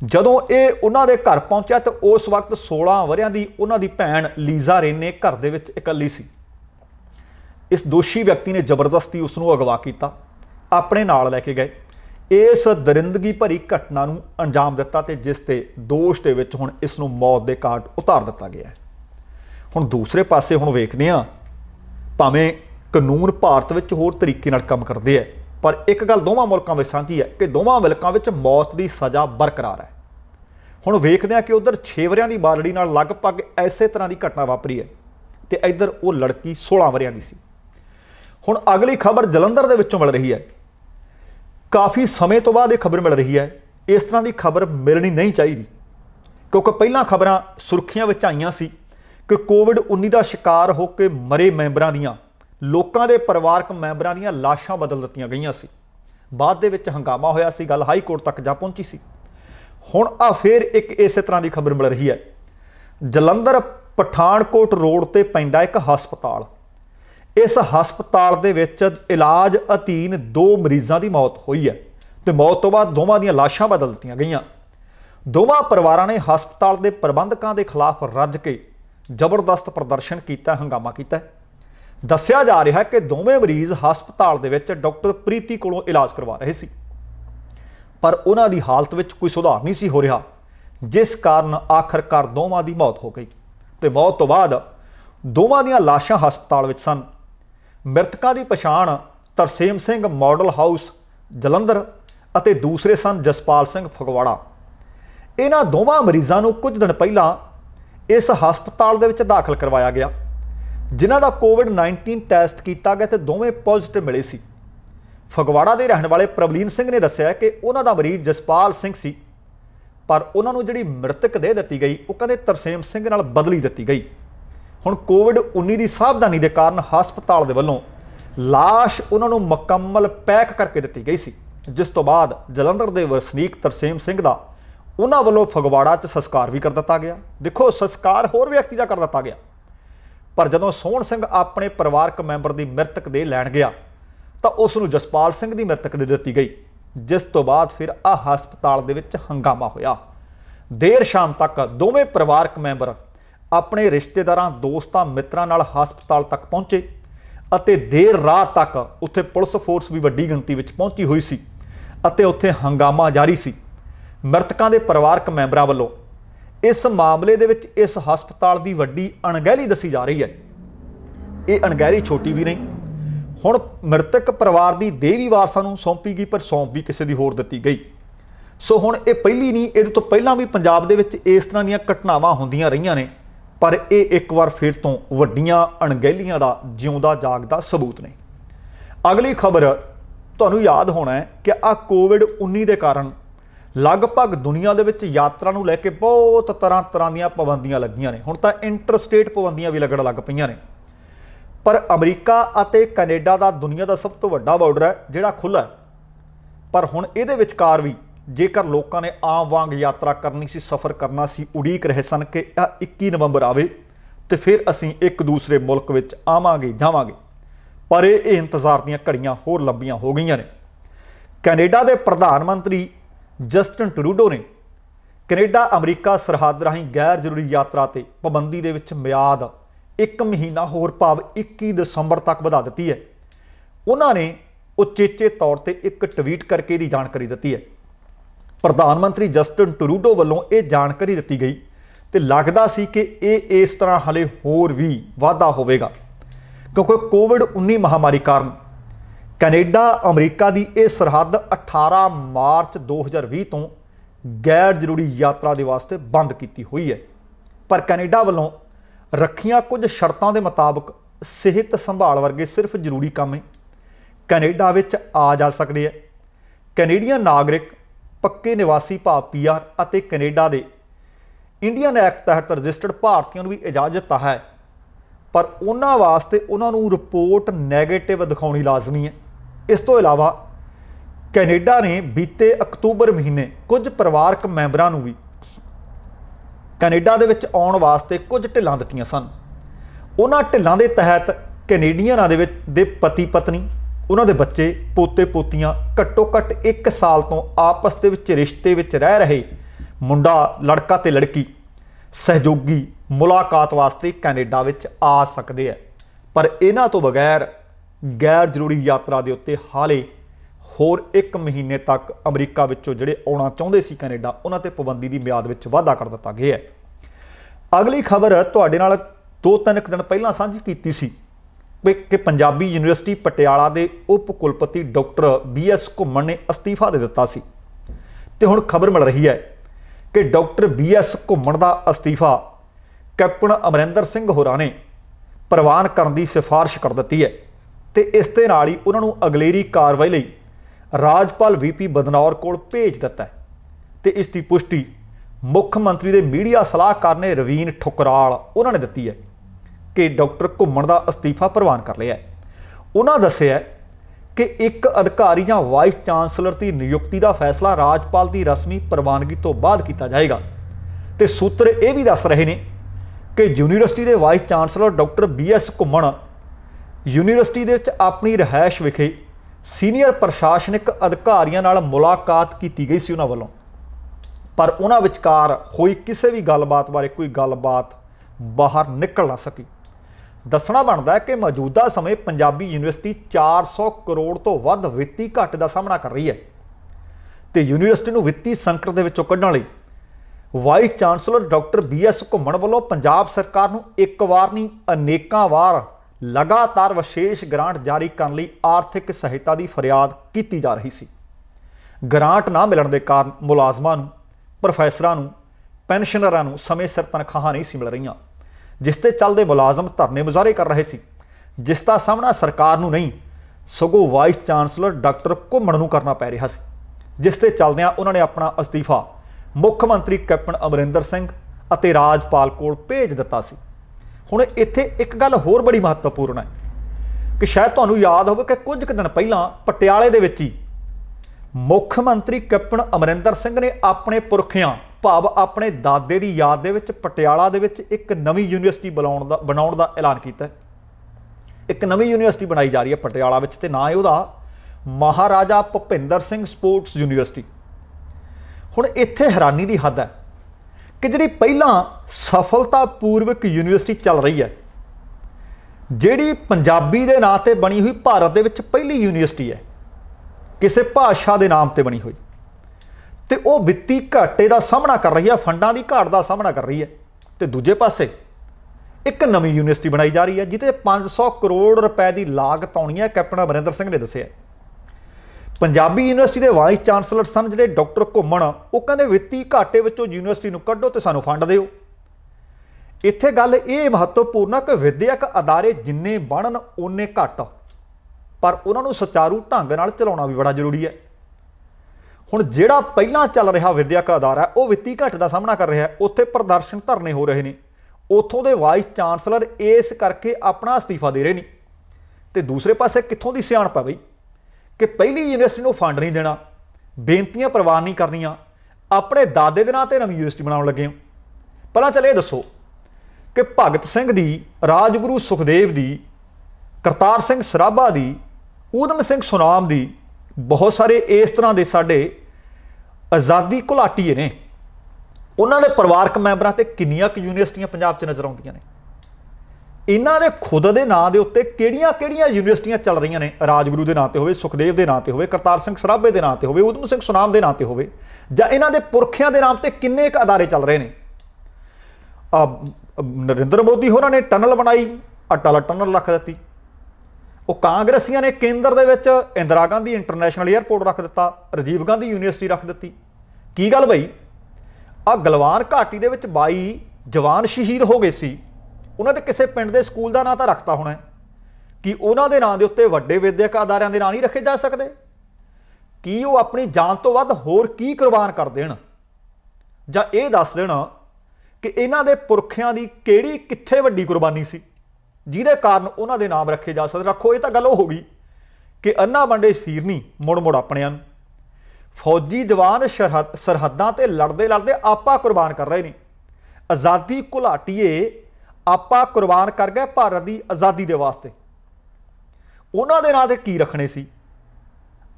ਜਦੋਂ ਇਹ ਉਹਨਾਂ ਦੇ ਘਰ ਪਹੁੰਚਿਆ ਤਾਂ ਉਸ ਵਕਤ 16 ਵਰਿਆਂ ਦੀ ਉਹਨਾਂ ਦੀ ਭੈਣ ਲੀਜ਼ਾ ਰੇਨੇ ਘਰ ਦੇ ਵਿੱਚ ਇਕੱਲੀ ਸੀ। ਇਸ ਦੋਸ਼ੀ ਵਿਅਕਤੀ ਨੇ ਜ਼ਬਰਦਸਤੀ ਉਸ ਨੂੰ ਅਗਵਾ ਕੀਤਾ, ਆਪਣੇ ਨਾਲ ਲੈ ਕੇ ਗਏ। ਇਸ ਦਰਿੰਦਗੀ ਭਰੀ ਘਟਨਾ ਨੂੰ ਅੰਜਾਮ ਦਿੱਤਾ ਤੇ ਜਿਸ ਤੇ ਦੋਸ਼ ਦੇ ਵਿੱਚ ਹੁਣ ਇਸ ਨੂੰ ਮੌਤ ਦੇ ਘਾਟ ਉਤਾਰ ਦਿੱਤਾ ਗਿਆ ਹੈ। ਹੁਣ ਦੂਸਰੇ ਪਾਸੇ ਹੁਣ ਵੇਖਦੇ ਹਾਂ, ਭਾਵੇਂ ਕਾਨੂੰਨ ਭਾਰਤ ਵਿੱਚ ਹੋਰ ਤਰੀਕੇ ਨਾਲ ਕੰਮ ਕਰਦੇ ਆ ਪਰ ਇੱਕ ਗੱਲ ਦੋਵਾਂ ਮੁਲਕਾਂ ਵਿੱਚ ਸਾਂਝੀ ਹੈ ਕਿ ਦੋਵਾਂ ਮੁਲਕਾਂ ਵਿੱਚ ਮੌਤ ਦੀ ਸਜ਼ਾ ਬਰਕਰਾਰ ਹੈ। ਹੁਣ ਵੇਖਦੇ ਹਾਂ ਕਿ ਉਧਰ ਛੇਵਰਿਆਂ ਦੀ ਬਾਲੜੀ ਨਾਲ ਲਗਭਗ ਐਸੇ ਤਰ੍ਹਾਂ ਦੀ ਘਟਨਾ ਵਾਪਰੀ ਹੈ ਤੇ ਇੱਧਰ ਉਹ ਲੜਕੀ 16 ਵਰਿਆਂ ਦੀ ਸੀ। ਹੁਣ ਅਗਲੀ ਖਬਰ ਜਲੰਧਰ ਦੇ ਵਿੱਚੋਂ ਮਿਲ ਰਹੀ ਹੈ। ਕਾਫੀ ਸਮੇਂ ਤੋਂ ਬਾਅਦ ਇਹ ਖਬਰ ਮਿਲ ਰਹੀ ਹੈ। ਇਸ ਤਰ੍ਹਾਂ ਦੀ ਖਬਰ ਮਿਲਣੀ ਨਹੀਂ ਚਾਹੀਦੀ, ਕਿਉਂਕਿ ਪਹਿਲਾਂ ਖਬਰਾਂ ਸੁਰਖੀਆਂ ਵਿੱਚ ਆਈਆਂ ਸੀ ਕਿ ਕੋਵਿਡ-19 ਦਾ ਸ਼ਿਕਾਰ ਹੋ ਕੇ ਮਰੇ ਮੈਂਬਰਾਂ ਦੀਆਂ ਲੋਕਾਂ ਦੇ ਪਰਿਵਾਰਕ ਮੈਂਬਰਾਂ ਦੀਆਂ ਲਾਸ਼ਾਂ ਬਦਲ ਦਿੱਤੀਆਂ ਗਈਆਂ ਸੀ। ਬਾਅਦ ਦੇ ਵਿੱਚ ਹੰਗਾਮਾ ਹੋਇਆ ਸੀ, ਗੱਲ ਹਾਈ ਕੋਰਟ ਤੱਕ ਜਾ ਪਹੁੰਚੀ ਸੀ। ਹੁਣ ਆ ਫੇਰ ਇੱਕ ਇਸੇ ਤਰ੍ਹਾਂ ਦੀ ਖਬਰ ਮਿਲ ਰਹੀ ਹੈ। ਜਲੰਧਰ ਪਠਾਨਕੋਟ ਰੋਡ ਤੇ ਪੈਂਦਾ ਇੱਕ ਹਸਪਤਾਲ। ਇਸ ਹਸਪਤਾਲ ਦੇ ਵਿੱਚ ਇਲਾਜ ਅਧੀਨ ਦੋ ਮਰੀਜ਼ਾਂ ਦੀ ਮੌਤ ਹੋਈ ਹੈ ਤੇ ਮੌਤ ਤੋਂ ਬਾਅਦ ਦੋਵਾਂ ਦੀਆਂ ਲਾਸ਼ਾਂ ਬਦਲ ਦਿੱਤੀਆਂ ਗਈਆਂ। ਦੋਵਾਂ ਪਰਿਵਾਰਾਂ ਨੇ ਹਸਪਤਾਲ ਦੇ ਪ੍ਰਬੰਧਕਾਂ ਦੇ ਖਿਲਾਫ ਰੱਜ ਕੇ ਜ਼ਬਰਦਸਤ ਪ੍ਰਦਰਸ਼ਨ ਕੀਤਾ, ਹੰਗਾਮਾ ਕੀਤਾ ਦੱਸਿਆ ਜਾ ਰਿਹਾ ਹੈ ਕਿ ਦੋਵੇਂ ਮਰੀਜ਼ ਹਸਪਤਾਲ ਦੇ ਵਿੱਚ ਡਾਕਟਰ ਪ੍ਰੀਤੀ ਕੋਲੋਂ ਇਲਾਜ ਕਰਵਾ ਰਹੇ ਸੀ। ਪਰ ਉਹਨਾਂ ਦੀ ਹਾਲਤ ਵਿੱਚ ਕੋਈ ਸੁਧਾਰ ਨਹੀਂ ਸੀ ਹੋ ਰਿਹਾ, ਜਿਸ ਕਾਰਨ ਆਖਰਕਾਰ ਦੋਵਾਂ ਦੀ ਮੌਤ ਹੋ ਗਈ ਤੇ ਮੌਤ ਤੋਂ ਬਾਅਦ ਦੋਵਾਂ ਦੀਆਂ ਲਾਸ਼ਾਂ ਹਸਪਤਾਲ ਵਿੱਚ ਸਨ। ਮ੍ਰਿਤਕਾਂ ਦੀ ਪਛਾਣ ਤਰਸੇਮ ਸਿੰਘ ਮਾਡਲ ਹਾਊਸ, ਜਲੰਧਰ ਅਤੇ ਦੂਸਰੇ ਸਨ ਜਸਪਾਲ ਸਿੰਘ ਫਗਵਾੜਾ। ਇਹਨਾਂ ਦੋਵਾਂ ਮਰੀਜ਼ਾਂ ਨੂੰ ਕੁਝ ਦਿਨ ਪਹਿਲਾਂ ਇਸ ਹਸਪਤਾਲ ਦੇ ਵਿੱਚ ਦਾਖਲ ਕਰਵਾਇਆ ਗਿਆ। ਜਿਨ੍ਹਾਂ ਦਾ ਕੋਵਿਡ-19 ਟੈਸਟ ਕੀਤਾ ਗਿਆ ਤੇ ਦੋਵੇਂ ਪੋਜ਼ਿਟਿਵ ਮਿਲੇ ਸੀ। ਫਗਵਾੜਾ ਦੇ ਰਹਿਣ ਵਾਲੇ ਪ੍ਰਬਲੀਨ ਸਿੰਘ ਨੇ ਦੱਸਿਆ ਕਿ ਉਹਨਾਂ ਦਾ ਮਰੀਜ਼ ਜਸਪਾਲ ਸਿੰਘ ਸੀ, ਪਰ ਉਹਨਾਂ ਨੂੰ ਜਿਹੜੀ ਮ੍ਰਿਤਕ ਦੇ ਦਿੱਤੀ ਗਈ, ਉਹ ਕਹਿੰਦੇ ਤਰਸੇਮ ਸਿੰਘ ਨਾਲ ਬਦਲੀ ਦਿੱਤੀ ਗਈ। ਹੁਣ ਕੋਵਿਡ-19 ਦੀ ਸਾਵਧਾਨੀ ਦੇ ਕਾਰਨ ਹਸਪਤਾਲ ਦੇ ਵੱਲੋਂ ਲਾਸ਼ ਉਹਨਾਂ ਨੂੰ ਮੁਕੰਮਲ ਪੈਕ ਕਰਕੇ ਦਿੱਤੀ ਗਈ ਸੀ, ਜਿਸ ਤੋਂ ਬਾਅਦ ਜਲੰਧਰ ਦੇ ਵਸਨੀਕ ਤਰਸੇਮ ਸਿੰਘ ਦਾ ਉਹਨਾਂ ਵੱਲੋਂ ਫਗਵਾੜਾ 'ਚ ਸੰਸਕਾਰ ਵੀ ਕਰ ਦਿੱਤਾ ਗਿਆ। ਦੇਖੋ, ਸੰਸਕਾਰ ਹੋਰ ਵਿਅਕਤੀ ਦਾ ਕਰ ਦਿੱਤਾ ਗਿਆ। ਪਰ ਜਦੋਂ ਸੋਹਣ ਸਿੰਘ ਆਪਣੇ ਪਰਿਵਾਰਕ ਮੈਂਬਰ ਦੀ ਮ੍ਰਿਤਕ ਦੇ ਲੈਣ ਗਿਆ, ਤਾਂ ਉਸ ਨੂੰ ਜਸਪਾਲ ਸਿੰਘ ਦੀ ਮ੍ਰਿਤਕ ਦੇ ਦਿੱਤੀ ਗਈ, ਜਿਸ ਤੋਂ ਬਾਅਦ ਫਿਰ ਆ ਹਸਪਤਾਲ ਦੇ ਵਿੱਚ ਹੰਗਾਮਾ ਹੋਇਆ। ਦੇਰ ਸ਼ਾਮ ਤੱਕ ਦੋਵੇਂ ਪਰਿਵਾਰਕ ਮੈਂਬਰ ਆਪਣੇ ਰਿਸ਼ਤੇਦਾਰਾਂ, ਦੋਸਤਾਂ, ਮਿੱਤਰਾਂ ਨਾਲ ਹਸਪਤਾਲ ਤੱਕ ਪਹੁੰਚੇ ਅਤੇ ਦੇਰ ਰਾਤ ਤੱਕ ਉੱਥੇ ਪੁਲਿਸ ਫੋਰਸ ਵੀ ਵੱਡੀ ਗਿਣਤੀ ਵਿੱਚ ਪਹੁੰਚੀ ਹੋਈ ਸੀ ਅਤੇ ਉੱਥੇ ਹੰਗਾਮਾ ਜਾਰੀ ਸੀ। ਮ੍ਰਿਤਕਾਂ ਦੇ ਪਰਿਵਾਰਕ ਮੈਂਬਰਾਂ ਵੱਲੋਂ ਇਸ ਮਾਮਲੇ ਦੇ ਵਿੱਚ ਇਸ ਹਸਪਤਾਲ ਦੀ ਵੱਡੀ ਅਣਗਹਿਲੀ ਦੱਸੀ ਜਾ ਰਹੀ ਹੈ। ਇਹ ਅਣਗਹਿਲੀ ਛੋਟੀ ਵੀ ਨਹੀਂ, ਹੁਣ ਮ੍ਰਿਤਕ ਪਰਿਵਾਰ ਦੀ ਦੇਹ ਵੀ ਵਾਰਸਾਂ ਨੂੰ ਸੌਂਪੀ ਗਈ, ਪਰ ਸੌਂਪ ਵੀ ਕਿਸੇ ਦੀ ਹੋਰ ਦਿੱਤੀ ਗਈ। ਸੋ ਹੁਣ ਇਹ ਪਹਿਲੀ ਨਹੀਂ, ਇਹਦੇ ਤੋਂ ਪਹਿਲਾਂ ਵੀ ਪੰਜਾਬ ਦੇ ਵਿੱਚ ਇਸ ਤਰ੍ਹਾਂ ਦੀਆਂ ਘਟਨਾਵਾਂ ਹੁੰਦੀਆਂ ਰਹੀਆਂ ਨੇ, ਪਰ ਇਹ ਇੱਕ ਵਾਰ ਫਿਰ ਤੋਂ ਵੱਡੀਆਂ ਅਣਗਹਿਲੀਆਂ ਦਾ ਜਿਉਂਦਾ ਜਾਗਦਾ ਸਬੂਤ ਨੇ। ਅਗਲੀ ਖਬਰ ਤੁਹਾਨੂੰ ਯਾਦ ਹੋਣਾ ਹੈ ਕਿ ਆ ਕੋਵਿਡ-19 ਦੇ ਕਾਰਨ ਲਗਭਗ ਦੁਨੀਆ ਦੇ ਵਿੱਚ ਯਾਤਰਾ ਨੂੰ ਲੈ ਕੇ ਬਹੁਤ ਤਰ੍ਹਾਂ ਤਰ੍ਹਾਂ ਦੀਆਂ ਪਾਬੰਦੀਆਂ ਲੱਗੀਆਂ ਨੇ। ਹੁਣ ਤਾਂ ਇੰਟਰਸਟੇਟ ਪਾਬੰਦੀਆਂ ਵੀ ਲੱਗਣ ਲੱਗ ਪਈਆਂ ਨੇ। ਪਰ ਅਮਰੀਕਾ ਅਤੇ ਕੈਨੇਡਾ ਦਾ ਦੁਨੀਆ ਦਾ ਸਭ ਤੋਂ ਵੱਡਾ ਬਾਰਡਰ ਹੈ, ਜਿਹੜਾ ਖੁੱਲ੍ਹਾ ਹੈ। ਪਰ ਹੁਣ ਇਹਦੇ ਵਿਚਕਾਰ ਵੀ ਜੇਕਰ ਲੋਕਾਂ ਨੇ ਆਮ ਵਾਂਗ ਯਾਤਰਾ ਕਰਨੀ ਸੀ, ਸਫ਼ਰ ਕਰਨਾ ਸੀ, ਉਡੀਕ ਰਹੇ ਸਨ ਕਿ ਆ 21 ਨਵੰਬਰ ਆਵੇ ਤੇ ਫਿਰ ਅਸੀਂ ਇੱਕ ਦੂਸਰੇ ਮੁਲਕ ਵਿੱਚ ਆਵਾਂਗੇ, ਜਾਵਾਂਗੇ। ਪਰ ਇਹ ਇਹ ਇੰਤਜ਼ਾਰ ਦੀਆਂ ਘੜੀਆਂ ਹੋਰ ਲੰਬੀਆਂ ਹੋ ਗਈਆਂ ਨੇ। ਕੈਨੇਡਾ ਦੇ ਪ੍ਰਧਾਨ ਮੰਤਰੀ ਜਸਟਨ ਟਰੂਡੋ ਨੇ ਕੈਨੇਡਾ, ਅਮਰੀਕਾ ਸਰਹੱਦ ਰਾਹੀਂ ਗੈਰ ਜ਼ਰੂਰੀ ਯਾਤਰਾ ਤੇ ਪਾਬੰਦੀ ਦੇ ਵਿੱਚ ਮਿਆਦ ਇੱਕ ਮਹੀਨਾ ਹੋਰ ਭਾਵ 21 ਦਸੰਬਰ ਤੱਕ ਵਧਾ ਦਿੱਤੀ ਹੈ। ਉਹਨਾਂ ਨੇ ਉਚੇਚੇ ਤੌਰ ਤੇ ਇੱਕ ਟਵੀਟ ਕਰਕੇ ਇਹਦੀ ਜਾਣਕਾਰੀ ਦਿੱਤੀ ਹੈ। ਪ੍ਰਧਾਨ ਮੰਤਰੀ ਜਸਟਨ ਟਰੂਡੋ ਵੱਲੋਂ ਇਹ ਜਾਣਕਾਰੀ ਦਿੱਤੀ ਗਈ ਤੇ ਲੱਗਦਾ ਸੀ ਕਿ ਇਹ ਇਸ ਤਰ੍ਹਾਂ ਹਲੇ ਹੋਰ ਵੀ ਵਾਧਾ ਹੋਵੇਗਾ, ਕਿਉਂਕਿ ਕੋਵਿਡ-19 ਮਹਾਮਾਰੀ ਕਾਰਨ ਕੈਨੇਡਾ, ਅਮਰੀਕਾ ਦੀ ਇਹ ਸਰਹੱਦ 18 ਮਾਰਚ 2020 ਤੋਂ ਗੈਰ ਜ਼ਰੂਰੀ ਯਾਤਰਾ ਦੇ ਵਾਸਤੇ ਬੰਦ ਕੀਤੀ ਹੋਈ ਹੈ। ਪਰ ਕੈਨੇਡਾ ਵੱਲੋਂ ਰੱਖੀਆਂ ਕੁਝ ਸ਼ਰਤਾਂ ਦੇ ਮੁਤਾਬਕ ਸਿਹਤ ਸੰਭਾਲ ਵਰਗੇ ਸਿਰਫ ਜ਼ਰੂਰੀ ਕੰਮ ਹੈ ਕੈਨੇਡਾ ਵਿੱਚ ਆ ਜਾ ਸਕਦੇ ਹੈ। ਕੈਨੇਡੀਅਨ ਨਾਗਰਿਕ, ਪੱਕੇ ਨਿਵਾਸੀ ਭਾਵ ਪੀਆਰ ਅਤੇ ਕੈਨੇਡਾ ਦੇ ਇੰਡੀਅਨ ਐਕਟ ਤਹਿਤ ਰਜਿਸਟਰਡ ਭਾਰਤੀਆਂ ਨੂੰ ਵੀ ਇਜਾਜ਼ਤ ਹੈ, ਪਰ ਉਹਨਾਂ ਵਾਸਤੇ ਉਹਨਾਂ ਨੂੰ ਰਿਪੋਰਟ ਨੈਗੇਟਿਵ ਦਿਖਾਉਣੀ ਲਾਜ਼ਮੀ ਹੈ। ਇਸ ਤੋਂ ਇਲਾਵਾ ਕੈਨੇਡਾ ਨੇ ਬੀਤੇ ਅਕਤੂਬਰ ਮਹੀਨੇ ਕੁਝ ਪਰਿਵਾਰਕ ਮੈਂਬਰਾਂ ਨੂੰ ਵੀ ਕੈਨੇਡਾ ਦੇ ਵਿੱਚ ਆਉਣ ਵਾਸਤੇ ਕੁਝ ਢਿੱਲਾਂ ਦਿੱਤੀਆਂ ਸਨ। ਉਹਨਾਂ ਢਿੱਲਾਂ ਦੇ ਤਹਿਤ ਕੈਨੇਡੀਅਨਾਂ ਦੇ ਵਿੱਚ ਦੇ ਪਤੀ ਪਤਨੀ ਉਹਨਾਂ ਦੇ ਬੱਚੇ ਪੋਤੇ ਪੋਤੀਆਂ ਘੱਟੋ ਘੱਟ 1 ਸਾਲ ਤੋਂ ਆਪਸ ਦੇ ਵਿੱਚ ਰਿਸ਼ਤੇ ਵਿੱਚ ਰਹਿ ਰਹੇ ਮੁੰਡਾ, ਲੜਕਾ ਤੇ ਲੜਕੀ ਸਹਿਯੋਗੀ ਮੁਲਾਕਾਤ ਵਾਸਤੇ ਕੈਨੇਡਾ ਵਿੱਚ ਆ ਸਕਦੇ ਆ ਪਰ ਇਹਨਾਂ ਤੋਂ ਬਗੈਰ ਗੈਰ ਜ਼ਰੂਰੀ ਯਾਤਰਾ ਦੇ ਉੱਤੇ ਹਾਲੇ ਹੋਰ 1 ਮਹੀਨੇ ਤੱਕ ਅਮਰੀਕਾ ਵਿੱਚੋਂ ਜਿਹੜੇ ਆਉਣਾ ਚਾਹੁੰਦੇ ਸੀ ਕੈਨੇਡਾ, ਉਹਨਾਂ ਤੇ ਪਾਬੰਦੀ ਦੀ ਮਿਆਦ ਵਿੱਚ ਵਾਧਾ ਕਰ ਦਿੱਤਾ ਗਿਆ ਹੈ। ਅਗਲੀ ਖਬਰ ਤੁਹਾਡੇ ਨਾਲ ਦੋ ਤਿੰਨ ਕੁ ਦਿਨ ਪਹਿਲਾਂ ਸਾਂਝੀ ਕੀਤੀ ਸੀ ਕਿ ਪੰਜਾਬੀ ਯੂਨੀਵਰਸਿਟੀ ਪਟਿਆਲਾ ਦੇ ਉਪ ਕੁਲਪਤੀ ਡਾਕਟਰ ਬੀ ਐਸ ਘੁੰਮਣ ਨੇ ਅਸਤੀਫਾ ਦੇ ਦਿੱਤਾ ਸੀ। ਤੇ ਹੁਣ ਖਬਰ ਮਿਲ ਰਹੀ ਹੈ ਕਿ ਡਾਕਟਰ ਬੀ ਐਸ ਘੁੰਮਣ ਦਾ ਅਸਤੀਫਾ ਕੈਪਟਨ ਅਮਰਿੰਦਰ ਸਿੰਘ ਹੋਰਾਂ ਨੇ ਪ੍ਰਵਾਨ ਕਰਨ ਦੀ ਸਿਫਾਰਿਸ਼ ਕਰ ਦਿੱਤੀ ਹੈ। ਤੇ ਇਸ ਦੇ ਨਾਲ ਹੀ ਉਹਨਾਂ ਨੂੰ ਅਗਲੇਰੀ ਕਾਰਵਾਈ ਲਈ ਰਾਜਪਾਲ ਵੀਪੀ ਬਦਨੌਰ ਕੋਲ ਭੇਜ ਦਿੱਤਾ ਹੈ। ਤੇ ਇਸ ਦੀ ਪੁਸ਼ਟੀ ਮੁੱਖ ਮੰਤਰੀ ਦੇ ਮੀਡੀਆ ਸਲਾਹਕਾਰ ਨੇ ਰਵੀਨ ਠੁਕਰਾਲ ਉਹਨਾਂ ਨੇ ਦਿੱਤੀ ਹੈ ਕਿ ਡਾਕਟਰ ਘੁੰਮਣ ਦਾ ਅਸਤੀਫਾ ਪ੍ਰਵਾਨ ਕਰ ਲਿਆ ਹੈ। ਉਹਨਾਂ ਦੱਸਿਆ ਕਿ ਇੱਕ ਅਧਿਕਾਰੀ ਜਾਂ ਵਾਈਸ ਚਾਂਸਲਰ ਦੀ ਨਿਯੁਕਤੀ ਦਾ ਫੈਸਲਾ ਰਾਜਪਾਲ ਦੀ ਰਸਮੀ ਪ੍ਰਵਾਨਗੀ ਤੋਂ ਬਾਅਦ ਕੀਤਾ ਜਾਏਗਾ। ਤੇ ਸੂਤਰ ਇਹ ਵੀ ਦੱਸ ਰਹੇ ਨੇ ਕਿ ਯੂਨੀਵਰਸਿਟੀ ਦੇ vice chancellor doctor B S Ghuman university ਦੇ ਵਿੱਚ ਆਪਣੀ ਰਿਹਾਇਸ਼ ਵਿਖੇ ਸੀਨੀਅਰ ਪ੍ਰਸ਼ਾਸਨਿਕ ਅਧਿਕਾਰੀਆਂ ਨਾਲ ਮੁਲਾਕਾਤ ਕੀਤੀ ਗਈ ਸੀ ਉਹਨਾਂ ਵੱਲੋਂ। ਪਰ ਉਹਨਾਂ ਵਿਚਕਾਰ ਹੋਈ ਕਿਸੇ ਵੀ ਗੱਲਬਾਤ ਬਾਰੇ ਕੋਈ ਗੱਲਬਾਤ ਬਾਹਰ ਨਿਕਲ ਨਾ ਸਕੀ। ਦੱਸਣਾ ਬਣਦਾ ਹੈ ਕਿ ਮੌਜੂਦਾ ਸਮੇਂ ਪੰਜਾਬੀ ਯੂਨੀਵਰਸਿਟੀ 400 ਕਰੋੜ ਤੋਂ ਵੱਧ ਵਿੱਤੀ ਘਾਟੇ ਦਾ ਸਾਹਮਣਾ ਕਰ ਰਹੀ ਹੈ ਤੇ ਯੂਨੀਵਰਸਿਟੀ ਨੂੰ ਵਿੱਤੀ ਸੰਕਟ ਦੇ ਵਿੱਚੋਂ ਕੱਢਣ ਲਈ vice chancellor doctor B S Ghuman ਵੱਲੋਂ ਪੰਜਾਬ ਸਰਕਾਰ ਨੂੰ ਇੱਕ ਵਾਰ ਨਹੀਂ, ਅਨੇਕਾਂ ਵਾਰ ਲਗਾਤਾਰ ਵਿਸ਼ੇਸ਼ ਗ੍ਰਾਂਟ ਜਾਰੀ ਕਰਨ ਲਈ ਆਰਥਿਕ ਸਹਾਇਤਾ ਦੀ ਫਰਿਆਦ ਕੀਤੀ ਜਾ ਰਹੀ ਸੀ। ਗ੍ਰਾਂਟ ਨਾ ਮਿਲਣ ਦੇ ਕਾਰਨ ਮੁਲਾਜ਼ਮਾਂ ਨੂੰ, ਪ੍ਰੋਫੈਸਰਾਂ ਨੂੰ, ਪੈਨਸ਼ਨਰਾਂ ਨੂੰ ਸਮੇਂ ਸਿਰ ਤਨਖਾਹਾਂ ਨਹੀਂ ਸੀ ਮਿਲ ਰਹੀਆਂ, ਜਿਸ ਤੇ ਚੱਲਦੇ ਮੁਲਾਜ਼ਮ ਧਰਨੇ ਮੁਜ਼ਾਹਰੇ ਕਰ ਰਹੇ ਸੀ। ਜਿਸ ਦਾ ਸਾਹਮਣਾ ਸਰਕਾਰ ਨੂੰ ਨਹੀਂ, ਸਗੋਂ ਵਾਈਸ ਚਾਂਸਲਰ ਡਾਕਟਰ ਘੁੰਮਣ ਨੂੰ ਕਰਨਾ ਪੈ ਰਿਹਾ ਸੀ। ਜਿਸ ਤੇ ਚੱਲਦਿਆਂ ਉਹਨਾਂ ਨੇ ਆਪਣਾ ਅਸਤੀਫਾ ਮੁੱਖ ਮੰਤਰੀ ਕੈਪਟਨ ਅਮਰਿੰਦਰ ਸਿੰਘ ਅਤੇ ਰਾਜਪਾਲ ਕੋਲ ਭੇਜ ਦਿੱਤਾ ਸੀ। ਹੁਣ ਇੱਥੇ ਇੱਕ ਗੱਲ ਹੋਰ ਬੜੀ ਮਹੱਤਵਪੂਰਨ ਹੈ ਕਿ ਸ਼ਾਇਦ ਤੁਹਾਨੂੰ ਯਾਦ ਹੋਵੇ ਕਿ ਕੁਝ ਕੁ ਦਿਨ ਪਹਿਲਾਂ ਪਟਿਆਲੇ ਦੇ ਵਿੱਚ ਹੀ ਮੁੱਖ ਮੰਤਰੀ ਕੈਪਟਨ ਅਮਰਿੰਦਰ ਸਿੰਘ ਨੇ ਆਪਣੇ ਪੁਰਖਿਆਂ, ਭਾਵ ਆਪਣੇ ਦਾਦੇ ਦੀ ਯਾਦ ਦੇ ਵਿੱਚ ਪਟਿਆਲਾ ਦੇ ਵਿੱਚ ਇੱਕ ਨਵੀਂ ਯੂਨੀਵਰਸਿਟੀ ਬਣਾਉਣ ਦਾ ਬਣਾਉਣ ਦਾ ਐਲਾਨ ਕੀਤਾ ਇੱਕ ਨਵੀਂ ਯੂਨੀਵਰਸਿਟੀ ਬਣਾਈ ਜਾ ਰਹੀ ਹੈ ਪਟਿਆਲਾ ਵਿੱਚ ਤੇ ਨਾਂ ਹੈ ਉਹਦਾ ਮਹਾਰਾਜਾ ਭੁਪਿੰਦਰ ਸਿੰਘ ਸਪੋਰਟਸ ਯੂਨੀਵਰਸਿਟੀ। ਹੁਣ ਇੱਥੇ ਹੈਰਾਨੀ ਦੀ ਹੱਦ ਹੈ ਕਿ ਜਿਹੜੀ ਪਹਿਲਾਂ ਸਫਲਤਾਪੂਰਵਕ ਯੂਨੀਵਰਸਿਟੀ ਚੱਲ ਰਹੀ ਹੈ, ਜਿਹੜੀ ਪੰਜਾਬੀ ਦੇ ਨਾਂ ਤੇ ਬਣੀ ਹੋਈ ਭਾਰਤ ਦੇ ਵਿੱਚ ਪਹਿਲੀ ਯੂਨੀਵਰਸਿਟੀ ਹੈ, ਕਿਸੇ ਭਾਸ਼ਾ ਦੇ ਨਾਮ ਤੇ ਬਣੀ ਹੋਈ। ਤੇ ਉਹ ਵਿੱਤੀ ਘਾਟੇ ਦਾ ਸਾਹਮਣਾ ਕਰ ਰਹੀ ਹੈ, ਫੰਡਾਂ ਦੀ ਘਾਟ ਦਾ ਸਾਹਮਣਾ ਕਰ ਰਹੀ ਹੈ। ਤੇ ਦੂਜੇ ਪਾਸੇ ਇੱਕ ਨਵੀਂ ਯੂਨੀਵਰਸਿਟੀ ਬਣਾਈ ਜਾ ਰਹੀ ਹੈ ਜਿੱਤੇ 500 ਕਰੋੜ ਰੁਪਏ ਦੀ ਲਾਗਤ ਆਉਣੀ ਹੈ, ਕੈਪਟਨ ਅਮਰਿੰਦਰ ਸਿੰਘ ਨੇ ਦੱਸਿਆ। ਪੰਜਾਬੀ ਯੂਨੀਵਰਸਿਟੀ ਦੇ ਵਾਈਸ ਚਾਂਸਲਰ ਸਨ ਜਿਹੜੇ ਡਾਕਟਰ ਘੁੰਮਣ, ਉਹ ਕਹਿੰਦੇ ਵਿੱਤੀ ਘਾਟੇ ਵਿੱਚੋਂ ਯੂਨੀਵਰਸਿਟੀ ਨੂੰ ਕੱਢੋ ਤੇ ਸਾਨੂੰ ਫੰਡ ਦਿਓ। ਇੱਥੇ ਗੱਲ ਇਹ ਮਹੱਤਵਪੂਰਨ ਹੈ ਕਿ ਵਿਦਿਅਕ ਅਦਾਰੇ ਜਿੰਨੇ ਬਣਨ, ਓਨੇ ਘੱਟ। ਪਰ ਉਹਨਾਂ ਨੂੰ ਸੁਚਾਰੂ ਢੰਗ ਨਾਲ ਚਲਾਉਣਾ ਵੀ ਬੜਾ ਜ਼ਰੂਰੀ ਹੈ। ਹੁਣ ਜਿਹੜਾ ਪਹਿਲਾਂ ਚੱਲ ਰਿਹਾ ਵਿਦਿਅਕ ਅਦਾਰਾ, ਉਹ ਵਿੱਤੀ ਘਾਟੇ ਦਾ ਸਾਹਮਣਾ ਕਰ ਰਿਹਾ ਉੱਥੇ ਪ੍ਰਦਰਸ਼ਨ ਧਰਨੇ ਹੋ ਰਹੇ ਨੇ। ਉੱਥੋਂ ਦੇ ਵਾਈਸ ਚਾਂਸਲਰ ਇਸ ਕਰਕੇ ਆਪਣਾ ਅਸਤੀਫਾ ਦੇ ਰਹੇ ਨੇ। ਤੇ ਦੂਸਰੇ ਪਾਸੇ ਕਿੱਥੋਂ ਦੀ ਸਿਆਣਪ ਹੈ ਬਈ? ਕਿ ਪਹਿਲੀ ਯੂਨੀਵਰਸਿਟੀ ਨੂੰ ਫੰਡ ਨਹੀਂ ਦੇਣਾ, ਬੇਨਤੀਆਂ ਪ੍ਰਵਾਨ ਨਹੀਂ ਕਰਨੀਆਂ, ਆਪਣੇ ਦਾਦੇ ਦੇ ਨਾਂ ਤੇ ਨਵੀਂ ਯੂਨੀਵਰਸਿਟੀ ਬਣਾਉਣ ਲੱਗੇ ਹੋ। ਪਹਿਲਾਂ ਚੱਲ ਇਹ ਦੱਸੋ ਕਿ ਭਗਤ ਸਿੰਘ ਦੀ, ਰਾਜਗੁਰੂ ਸੁਖਦੇਵ ਦੀ, ਕਰਤਾਰ ਸਿੰਘ ਸਰਾਭਾ ਦੀ, ਊਧਮ ਸਿੰਘ ਸੁਨਾਮ ਦੀ ਬਹੁਤ ਸਾਰੇ ਇਸ ਤਰ੍ਹਾਂ ਦੇ ਸਾਡੇ ਆਜ਼ਾਦੀ ਘੁਲਾਟੀਏ ਨੇ। ਉਹਨਾਂ ਦੇ ਪਰਿਵਾਰਕ ਮੈਂਬਰਾਂ ਤੇ ਕਿੰਨੀਆਂ ਕੁ ਯੂਨੀਵਰਸਿਟੀਆਂ ਪੰਜਾਬ 'ਚ ਨਜ਼ਰ ਆਉਂਦੀਆਂ ਨੇ? ਇਹਨਾਂ ਦੇ ਖੁਦ ਦੇ ਨਾਂ ਦੇ ਉੱਤੇ ਕਿਹੜੀਆਂ-ਕਿਹੜੀਆਂ ਯੂਨੀਵਰਸਿਟੀਆਂ ਚੱਲ ਰਹੀਆਂ ਨੇ? ਰਾਜਗੁਰੂ ਦੇ ਨਾਂ ਤੇ ਹੋਵੇ, ਸੁਖਦੇਵ ਦੇ ਨਾਂ ਤੇ ਹੋਵੇ, ਕਰਤਾਰ ਸਿੰਘ ਸਰਾਭੇ ਦੇ ਨਾਂ ਤੇ ਹੋਵੇ, ਊਧਮ ਸਿੰਘ ਸੁਨਾਮ ਦੇ ਨਾਂ ਤੇ ਹੋਵੇ, ਜਾਂ ਇਹਨਾਂ ਦੇ ਪੁਰਖਿਆਂ ਦੇ ਨਾਮ ਤੇ ਕਿੰਨੇ ਕੁ ਅਦਾਰੇ ਚੱਲ ਰਹੇ ਨੇ? ਨਰਿੰਦਰ ਮੋਦੀ ਹੋਰਾਂ ਨੇ ਟਨਲ ਬਣਾਈ ਅਟਲ ਟਨਲ ਰੱਖ ਦਿੱਤੀ। ਉਹ ਕਾਂਗਰਸੀਆਂ ਨੇ ਕੇਂਦਰ ਦੇ ਵਿੱਚ ਇੰਦਰਾ ਗਾਂਧੀ ਇੰਟਰਨੈਸ਼ਨਲ 에ਅਰਪੋਰਟ ਰੱਖ ਦਿੱਤਾ, ਰਾਜੀਵ ਗਾਂਧੀ ਯੂਨੀਵਰਸਿਟੀ ਰੱਖ ਦਿੱਤੀ। ਕੀ ਗੱਲ ਬਈ? ਆ ਗਲਵਾਨ ਘਾਟੀ ਦੇ ਵਿੱਚ 22 ਜਵਾਨ ਸ਼ਹੀਦ ਹੋ ਗਏ ਸੀ। ਉਹਨਾਂ ਦੇ ਕਿਸੇ ਪਿੰਡ ਦੇ ਸਕੂਲ ਦਾ ਨਾਂ ਤਾਂ ਰੱਖਤਾ ਹੋਣਾ ਹੈ। ਕੀ ਉਹਨਾਂ ਦੇ ਨਾਂ ਦੇ ਉੱਤੇ ਵੱਡੇ ਵਿਦਿਅਕ ਅਦਾਰਿਆਂ ਦੇ ਨਾਂ ਨਹੀਂ ਰੱਖੇ ਜਾ ਸਕਦੇ? ਕੀ ਉਹ ਆਪਣੀ ਜਾਨ ਤੋਂ ਵੱਧ ਹੋਰ ਕੀ ਕੁਰਬਾਨ ਕਰ ਦੇਣ? ਜਾਂ ਇਹ ਦੱਸ ਦੇਣ ਕਿ ਇਹਨਾਂ ਦੇ ਪੁਰਖਿਆਂ ਦੀ ਕਿਹੜੀ ਕਿੱਥੇ ਵੱਡੀ ਕੁਰਬਾਨੀ ਸੀ, ਜਿਹਦੇ ਕਾਰਨ ਉਹਨਾਂ ਦੇ ਨਾਮ ਰੱਖੇ ਜਾ ਸਕਦੇ? ਰੱਖੋ, ਇਹ ਤਾਂ ਗੱਲ ਉਹ ਹੋ ਗਈ ਕਿ ਅੰਨਾ ਵੰਡੇ ਸੀਰਨੀ ਮੁੜ ਮੁੜ ਆਪਣਿਆਂ ਨੂੰ ਫੌਜੀ ਜਵਾਨ ਸਰਹੱਦ ਸਰਹੱਦਾਂ ਤੇ ਲੜਦੇ ਲੜਦੇ ਆਪਾ ਕੁਰਬਾਨ ਕਰ ਰਹੇ ਨੇ। ਆਜ਼ਾਦੀ ਘੁਲਾਟੀਏ ਆਪਾ ਕੁਰਬਾਨ ਕਰ ਗਏ ਭਾਰਤ ਦੀ ਆਜ਼ਾਦੀ ਦੇ ਵਾਸਤੇ। ਉਹਨਾਂ ਦੇ ਨਾਂ ਤੇ ਕੀ ਰੱਖਣੇ ਸੀ?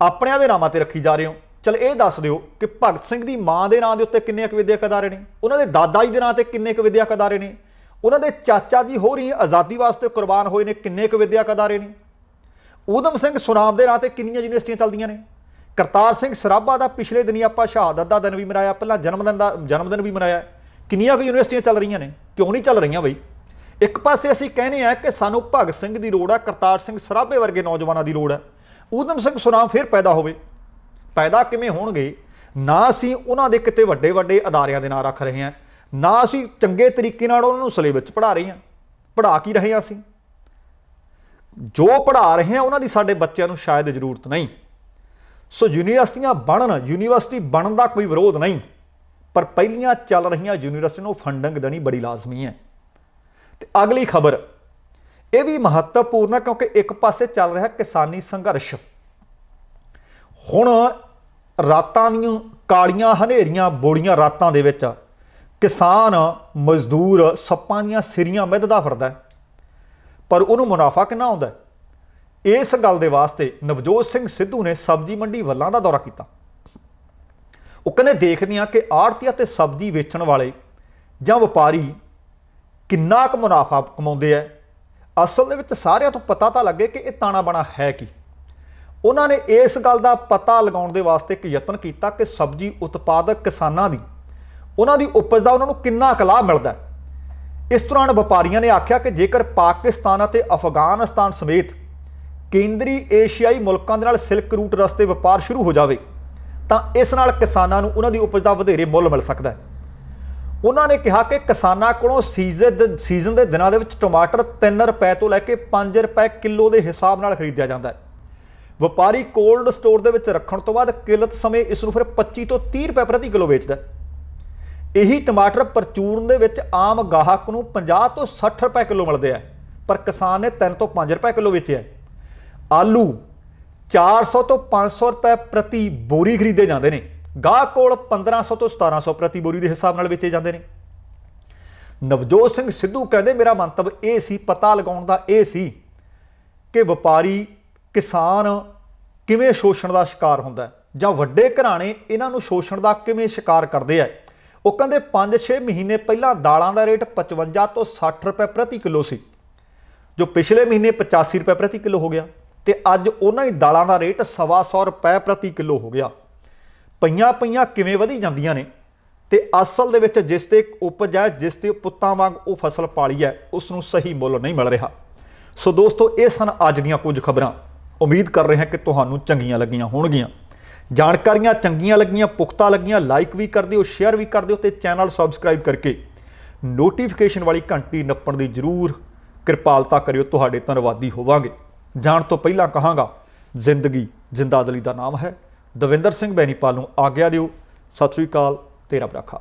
ਆਪਣਿਆਂ ਦੇ ਨਾਮਾਂ ਤੇ ਰੱਖੀ ਜਾ ਰਹੇ ਹੋ। ਚਲ ਇਹ ਦੱਸ ਦਿਓ ਕਿ ਭਗਤ ਸਿੰਘ ਦੀ ਮਾਂ ਦੇ ਨਾਂ ਦੇ ਉੱਤੇ ਕਿੰਨੇ ਕੁ ਵਿਦਿਅਕ ਅਦਾਰੇ ਨੇ? ਉਹਨਾਂ ਦੇ ਦਾਦਾ ਜੀ ਦੇ ਨਾਂ ਤੇ ਕਿੰਨੇ ਕੁ ਵਿਦਿਅਕ ਅਦਾਰੇ ਨੇ? ਉਹਨਾਂ ਦੇ ਚਾਚਾ ਜੀ ਹੋ ਰਹੀ ਆਜ਼ਾਦੀ ਵਾਸਤੇ ਕੁਰਬਾਨ ਹੋਏ ਨੇ ਕਿੰਨੇ ਕੁ ਵਿਦਿਅਕ ਅਦਾਰੇ ਨੇ? ਊਧਮ ਸਿੰਘ ਸੁਨਾਮ ਦੇ ਨਾਂ ਤੇ ਕਿੰਨੀਆਂ ਯੂਨੀਵਰਸਿਟੀਆਂ ਚੱਲਦੀਆਂ ਨੇ? ਕਰਤਾਰ ਸਿੰਘ ਸਰਾਭਾ ਦਾ ਪਿਛਲੇ ਦਿਨੀ ਆਪਾਂ ਸ਼ਹਾਦਤ ਦਾ ਦਿਨ ਵੀ ਮਨਾਇਆ, ਪਹਿਲਾਂ ਜਨਮ ਦਿਨ ਦਾ ਜਨਮ ਦਿਨ ਵੀ ਮਨਾਇਆ। ਕਿੰਨੀਆਂ ਕੁ ਯੂਨੀਵਰਸਿਟੀਆਂ ਚੱਲ ਰਹੀਆਂ ਨੇ? ਕਿਉਂ ਨਹੀਂ ਚੱਲ ਰਹੀਆਂ ਬਈ? ਇੱਕ ਪਾਸੇ ਅਸੀਂ ਕਹਿੰਦੇ ਆ ਕਿ ਸਾਨੂੰ ਭਗਤ ਸਿੰਘ ਦੀ ਲੋੜ ਆ, ਕਰਤਾਰ ਸਿੰਘ ਸਰਾਭੇ ਵਰਗੇ ਨੌਜਵਾਨਾਂ ਦੀ ਲੋੜ ਹੈ ਊਧਮ ਸਿੰਘ ਸੁਨਾਮ ਫਿਰ ਪੈਦਾ ਹੋਵੇ। ਪੈਦਾ ਕਿਵੇਂ ਹੋਣਗੇ? ਨਾ ਅਸੀਂ ਉਹਨਾਂ ਦੇ ਕਿਤੇ ਵੱਡੇ ਵੱਡੇ ਅਦਾਰਿਆਂ ਦੇ ਨਾਂ ਰੱਖ ਰਹੇ ਹਾਂ। ਨਾ ਅਸੀਂ ਚੰਗੇ ਤਰੀਕੇ ਨਾਲ ਉਹਨਾਂ ਨੂੰ ਸਿਲੇਬਸ 'ਚ ਪੜ੍ਹਾ ਰਹੇ ਹਾਂ। ਪੜ੍ਹਾ ਕੀ ਰਹੇ ਹਾਂ ਅਸੀਂ? ਜੋ ਪੜ੍ਹਾ ਰਹੇ ਹਾਂ, ਉਹਨਾਂ ਦੀ ਸਾਡੇ ਬੱਚਿਆਂ ਨੂੰ ਸ਼ਾਇਦ ਜ਼ਰੂਰਤ ਨਹੀਂ। ਸੋ ਯੂਨੀਵਰਸਿਟੀਆਂ ਬਣਨ, ਯੂਨੀਵਰਸਿਟੀ ਬਣਨ ਦਾ ਕੋਈ ਵਿਰੋਧ ਨਹੀਂ। ਪਰ ਪਹਿਲੀਆਂ ਚੱਲ ਰਹੀਆਂ ਯੂਨੀਵਰਸਿਟੀ ਨੂੰ ਫੰਡਿੰਗ ਦੇਣੀ ਬੜੀ ਲਾਜ਼ਮੀ ਹੈ। ਤੇ ਅਗਲੀ ਖਬਰ, ਇਹ ਵੀ ਮਹੱਤਵਪੂਰਨ ਹੈ ਕਿਉਂਕਿ ਇੱਕ ਪਾਸੇ ਚੱਲ ਰਿਹਾ ਕਿਸਾਨੀ ਸੰਘਰਸ਼। ਹੁਣ ਰਾਤਾਂ ਦੀਆਂ ਕਾਲੀਆਂ ਹਨੇਰੀਆਂ, ਬੋੜੀਆਂ ਰਾਤਾਂ ਦੇ ਵਿੱਚ ਕਿਸਾਨ ਮਜ਼ਦੂਰ ਸੱਪਾਂ ਦੀਆਂ ਸਿਰੀਆਂ ਮਿੱਧਦਾ ਫਿਰਦਾ ਪਰ ਉਹਨੂੰ ਮੁਨਾਫਾ ਕਿੰਨਾ ਆਉਂਦਾ ਇਸ ਗੱਲ ਦੇ ਵਾਸਤੇ ਨਵਜੋਤ ਸਿੰਘ ਸਿੱਧੂ ਨੇ ਸਬਜ਼ੀ ਮੰਡੀ ਵੱਲਾਂ ਦਾ ਦੌਰਾ ਕੀਤਾ। ਉਹ ਕਹਿੰਦੇ ਦੇਖਦੇ ਆ ਕਿ ਆੜਤੀਆ ਤੇ ਸਬਜ਼ੀ ਵੇਚਣ ਵਾਲੇ ਜਾਂ ਵਪਾਰੀ ਕਿੰਨਾ ਕੁ ਮੁਨਾਫਾ ਕਮਾਉਂਦੇ ਆ। ਅਸਲ ਦੇ ਵਿੱਚ ਸਾਰਿਆਂ ਤੋਂ ਪਤਾ ਤਾਂ ਲੱਗੇ ਕਿ ਇਹ ਤਾਣਾ ਬਣਾ ਹੈ ਕੀ। ਉਹਨਾਂ ਨੇ ਇਸ ਗੱਲ ਦਾ ਪਤਾ ਲਗਾਉਣ ਦੇ ਵਾਸਤੇ ਇੱਕ ਯਤਨ ਕੀਤਾ ਕਿ ਸਬਜ਼ੀ ਉਤਪਾਦਕ ਕਿਸਾਨਾਂ ਦੀ, ਉਹਨਾਂ ਦੀ ਉਪਜ ਦਾ ਉਹਨਾਂ ਨੂੰ ਕਿੰਨਾ ਕੁ ਲਾਭ ਮਿਲਦਾ ਇਸ ਦੌਰਾਨ ਵਪਾਰੀਆਂ ਨੇ ਆਖਿਆ ਕਿ ਜੇਕਰ ਪਾਕਿਸਤਾਨ ਅਤੇ ਅਫਗਾਨਿਸਤਾਨ ਸਮੇਤ ਕੇਂਦਰੀ ਏਸ਼ੀਆਈ ਮੁਲਕਾਂ ਦੇ ਨਾਲ ਸਿਲਕ ਰੂਟ ਰਸਤੇ ਵਪਾਰ ਸ਼ੁਰੂ ਹੋ ਜਾਵੇ, ਤਾਂ ਇਸ ਨਾਲ ਕਿਸਾਨਾਂ ਨੂੰ ਉਹਨਾਂ ਦੀ ਉਪਜ ਦਾ ਵਧੇਰੇ ਮੁੱਲ ਮਿਲ ਸਕਦਾ ਹੈ। ਉਹਨਾਂ ਨੇ ਕਿਹਾ ਕਿ ਕਿਸਾਨਾਂ ਕੋਲੋਂ ਸੀਜ਼ਨ ਦੇ ਸੀਜ਼ਨ ਦੇ ਦਿਨਾਂ ਦੇ ਵਿੱਚ ਟਮਾਟਰ 3 ਰੁਪਏ ਤੋਂ ਲੈ ਕੇ 5 ਰੁਪਏ ਕਿਲੋ ਦੇ ਹਿਸਾਬ ਨਾਲ ਖਰੀਦਿਆ ਜਾਂਦਾ ਹੈ। ਵਪਾਰੀ ਕੋਲਡ ਸਟੋਰ ਦੇ ਵਿੱਚ ਰੱਖਣ ਤੋਂ ਬਾਅਦ ਕਿਲਤ ਸਮੇਂ ਇਸ ਨੂੰ ਫਿਰ 25 ਤੋਂ 30 ਰੁਪਏ ਪ੍ਰਤੀ ਕਿਲੋ ਵੇਚਦਾ ਇਹੀ ਟਮਾਟਰ ਪਰਚੂਰਨ ਦੇ ਵਿੱਚ ਆਮ ਗਾਹਕ ਨੂੰ 50 ਤੋਂ 60 ਰੁਪਏ ਕਿਲੋ ਮਿਲਦੇ ਆ, ਪਰ ਕਿਸਾਨ ਨੇ 3 ਤੋਂ 5 ਰੁਪਏ ਕਿਲੋ ਵੇਚਿਆ ਹੈ। ਆਲੂ 400 ਤੋਂ 500 ਰੁਪਏ ਪ੍ਰਤੀ ਬੋਰੀ ਖਰੀਦੇ ਜਾਂਦੇ ਨੇ। ਗਾਹਕ ਕੋਲ 1500 ਤੋਂ 1700 ਪ੍ਰਤੀ ਬੋਰੀ ਦੇ ਹਿਸਾਬ ਨਾਲ ਵੇਚੇ ਜਾਂਦੇ ਨੇ। ਨਵਜੋਤ ਸਿੰਘ ਸਿੱਧੂ ਕਹਿੰਦੇ, ਮੇਰਾ ਮੰਤਵ ਇਹ ਸੀ, ਪਤਾ ਲਗਾਉਣ ਦਾ ਇਹ ਸੀ ਕਿ ਵਪਾਰੀ, ਕਿਸਾਨ ਕਿਵੇਂ ਸ਼ੋਸ਼ਣ ਦਾ ਸ਼ਿਕਾਰ ਹੁੰਦਾ ਜਾਂ ਵੱਡੇ ਘਰਾਣੇ ਇਹਨਾਂ ਨੂੰ ਸ਼ੋਸ਼ਣ ਦਾ ਕਿਵੇਂ ਸ਼ਿਕਾਰ ਕਰਦੇ ਆ? ਉਹ ਕਹਿੰਦੇ 5-6 ਮਹੀਨੇ ਪਹਿਲਾਂ ਦਾਲਾਂ ਦਾ ਰੇਟ 55 ਤੋਂ 60 ਰੁਪਏ ਪ੍ਰਤੀ ਕਿਲੋ ਸੀ, ਜੋ ਪਿਛਲੇ ਮਹੀਨੇ 85 ਰੁਪਏ ਪ੍ਰਤੀ ਕਿਲੋ ਹੋ ਗਿਆ ਤੇ ਅੱਜ ਉਹਨਾਂ ਹੀ ਦਾਲਾਂ ਦਾ ਰੇਟ 125 ਰੁਪਏ ਪ੍ਰਤੀ ਕਿਲੋ ਹੋ ਗਿਆ। ਪਈਆਂ ਪਈਆਂ ਕਿਵੇਂ ਵਧੀ ਜਾਂਦੀਆਂ ਨੇ? ਤੇ ਅਸਲ ਦੇ ਵਿੱਚ ਜਿਸ ਤੇ ਉਪਜ ਹੈ, ਜਿਸ ਤੇ ਪੁੱਤਾਂ ਵਾਂਗ ਉਹ ਫਸਲ ਪਾਲੀ ਹੈ ਉਸ ਨੂੰ ਸਹੀ ਮੁੱਲ ਨਹੀਂ ਮਿਲ ਰਿਹਾ। ਸੋ ਦੋਸਤੋ, ਇਹ ਸਨ ਅੱਜ ਦੀਆਂ ਕੁਝ ਖਬਰਾਂ। ਉਮੀਦ ਕਰ ਰਹੇ ਹਾਂ ਕਿ ਤੁਹਾਨੂੰ ਚੰਗੀਆਂ ਲੱਗੀਆਂ ਹੋਣਗੀਆਂ। ਜਾਣਕਾਰੀਆਂ ਚੰਗੀਆਂ ਲੱਗੀਆਂ, ਪੁਖਤਾ ਲੱਗੀਆਂ ਲਾਈਕ ਵੀ ਕਰ ਦਿਓ ਸ਼ੇਅਰ ਵੀ ਕਰ ਦਿਓ ਤੇ ਚੈਨਲ ਸਬਸਕ੍ਰਾਈਬ ਕਰਕੇ ਨੋਟੀਫਿਕੇਸ਼ਨ ਵਾਲੀ ਘੰਟੀ ਨੱਪਣ ਦੀ ਜਰੂਰ ਕਿਰਪਾਲਤਾ ਕਰਿਓ। ਤੁਹਾਡੇ ਧੰਨਵਾਦੀ ਹੋਵਾਂਗੇ। ਜਾਣ ਤੋਂ ਪਹਿਲਾਂ ਕਹਾਂਗਾ, ਜ਼ਿੰਦਗੀ ਜਿੰਦਾਦਲੀ ਦਾ ਨਾਮ ਹੈ। ਦਵਿੰਦਰ ਸਿੰਘ ਬੈਨੀਪਾਲ ਨੂੰ ਆਗਿਆ ਦਿਓ। ਸਤਿ ਸ੍ਰੀ ਅਕਾਲ ਤੇ ਰੱਬ ਰਾਖਾ।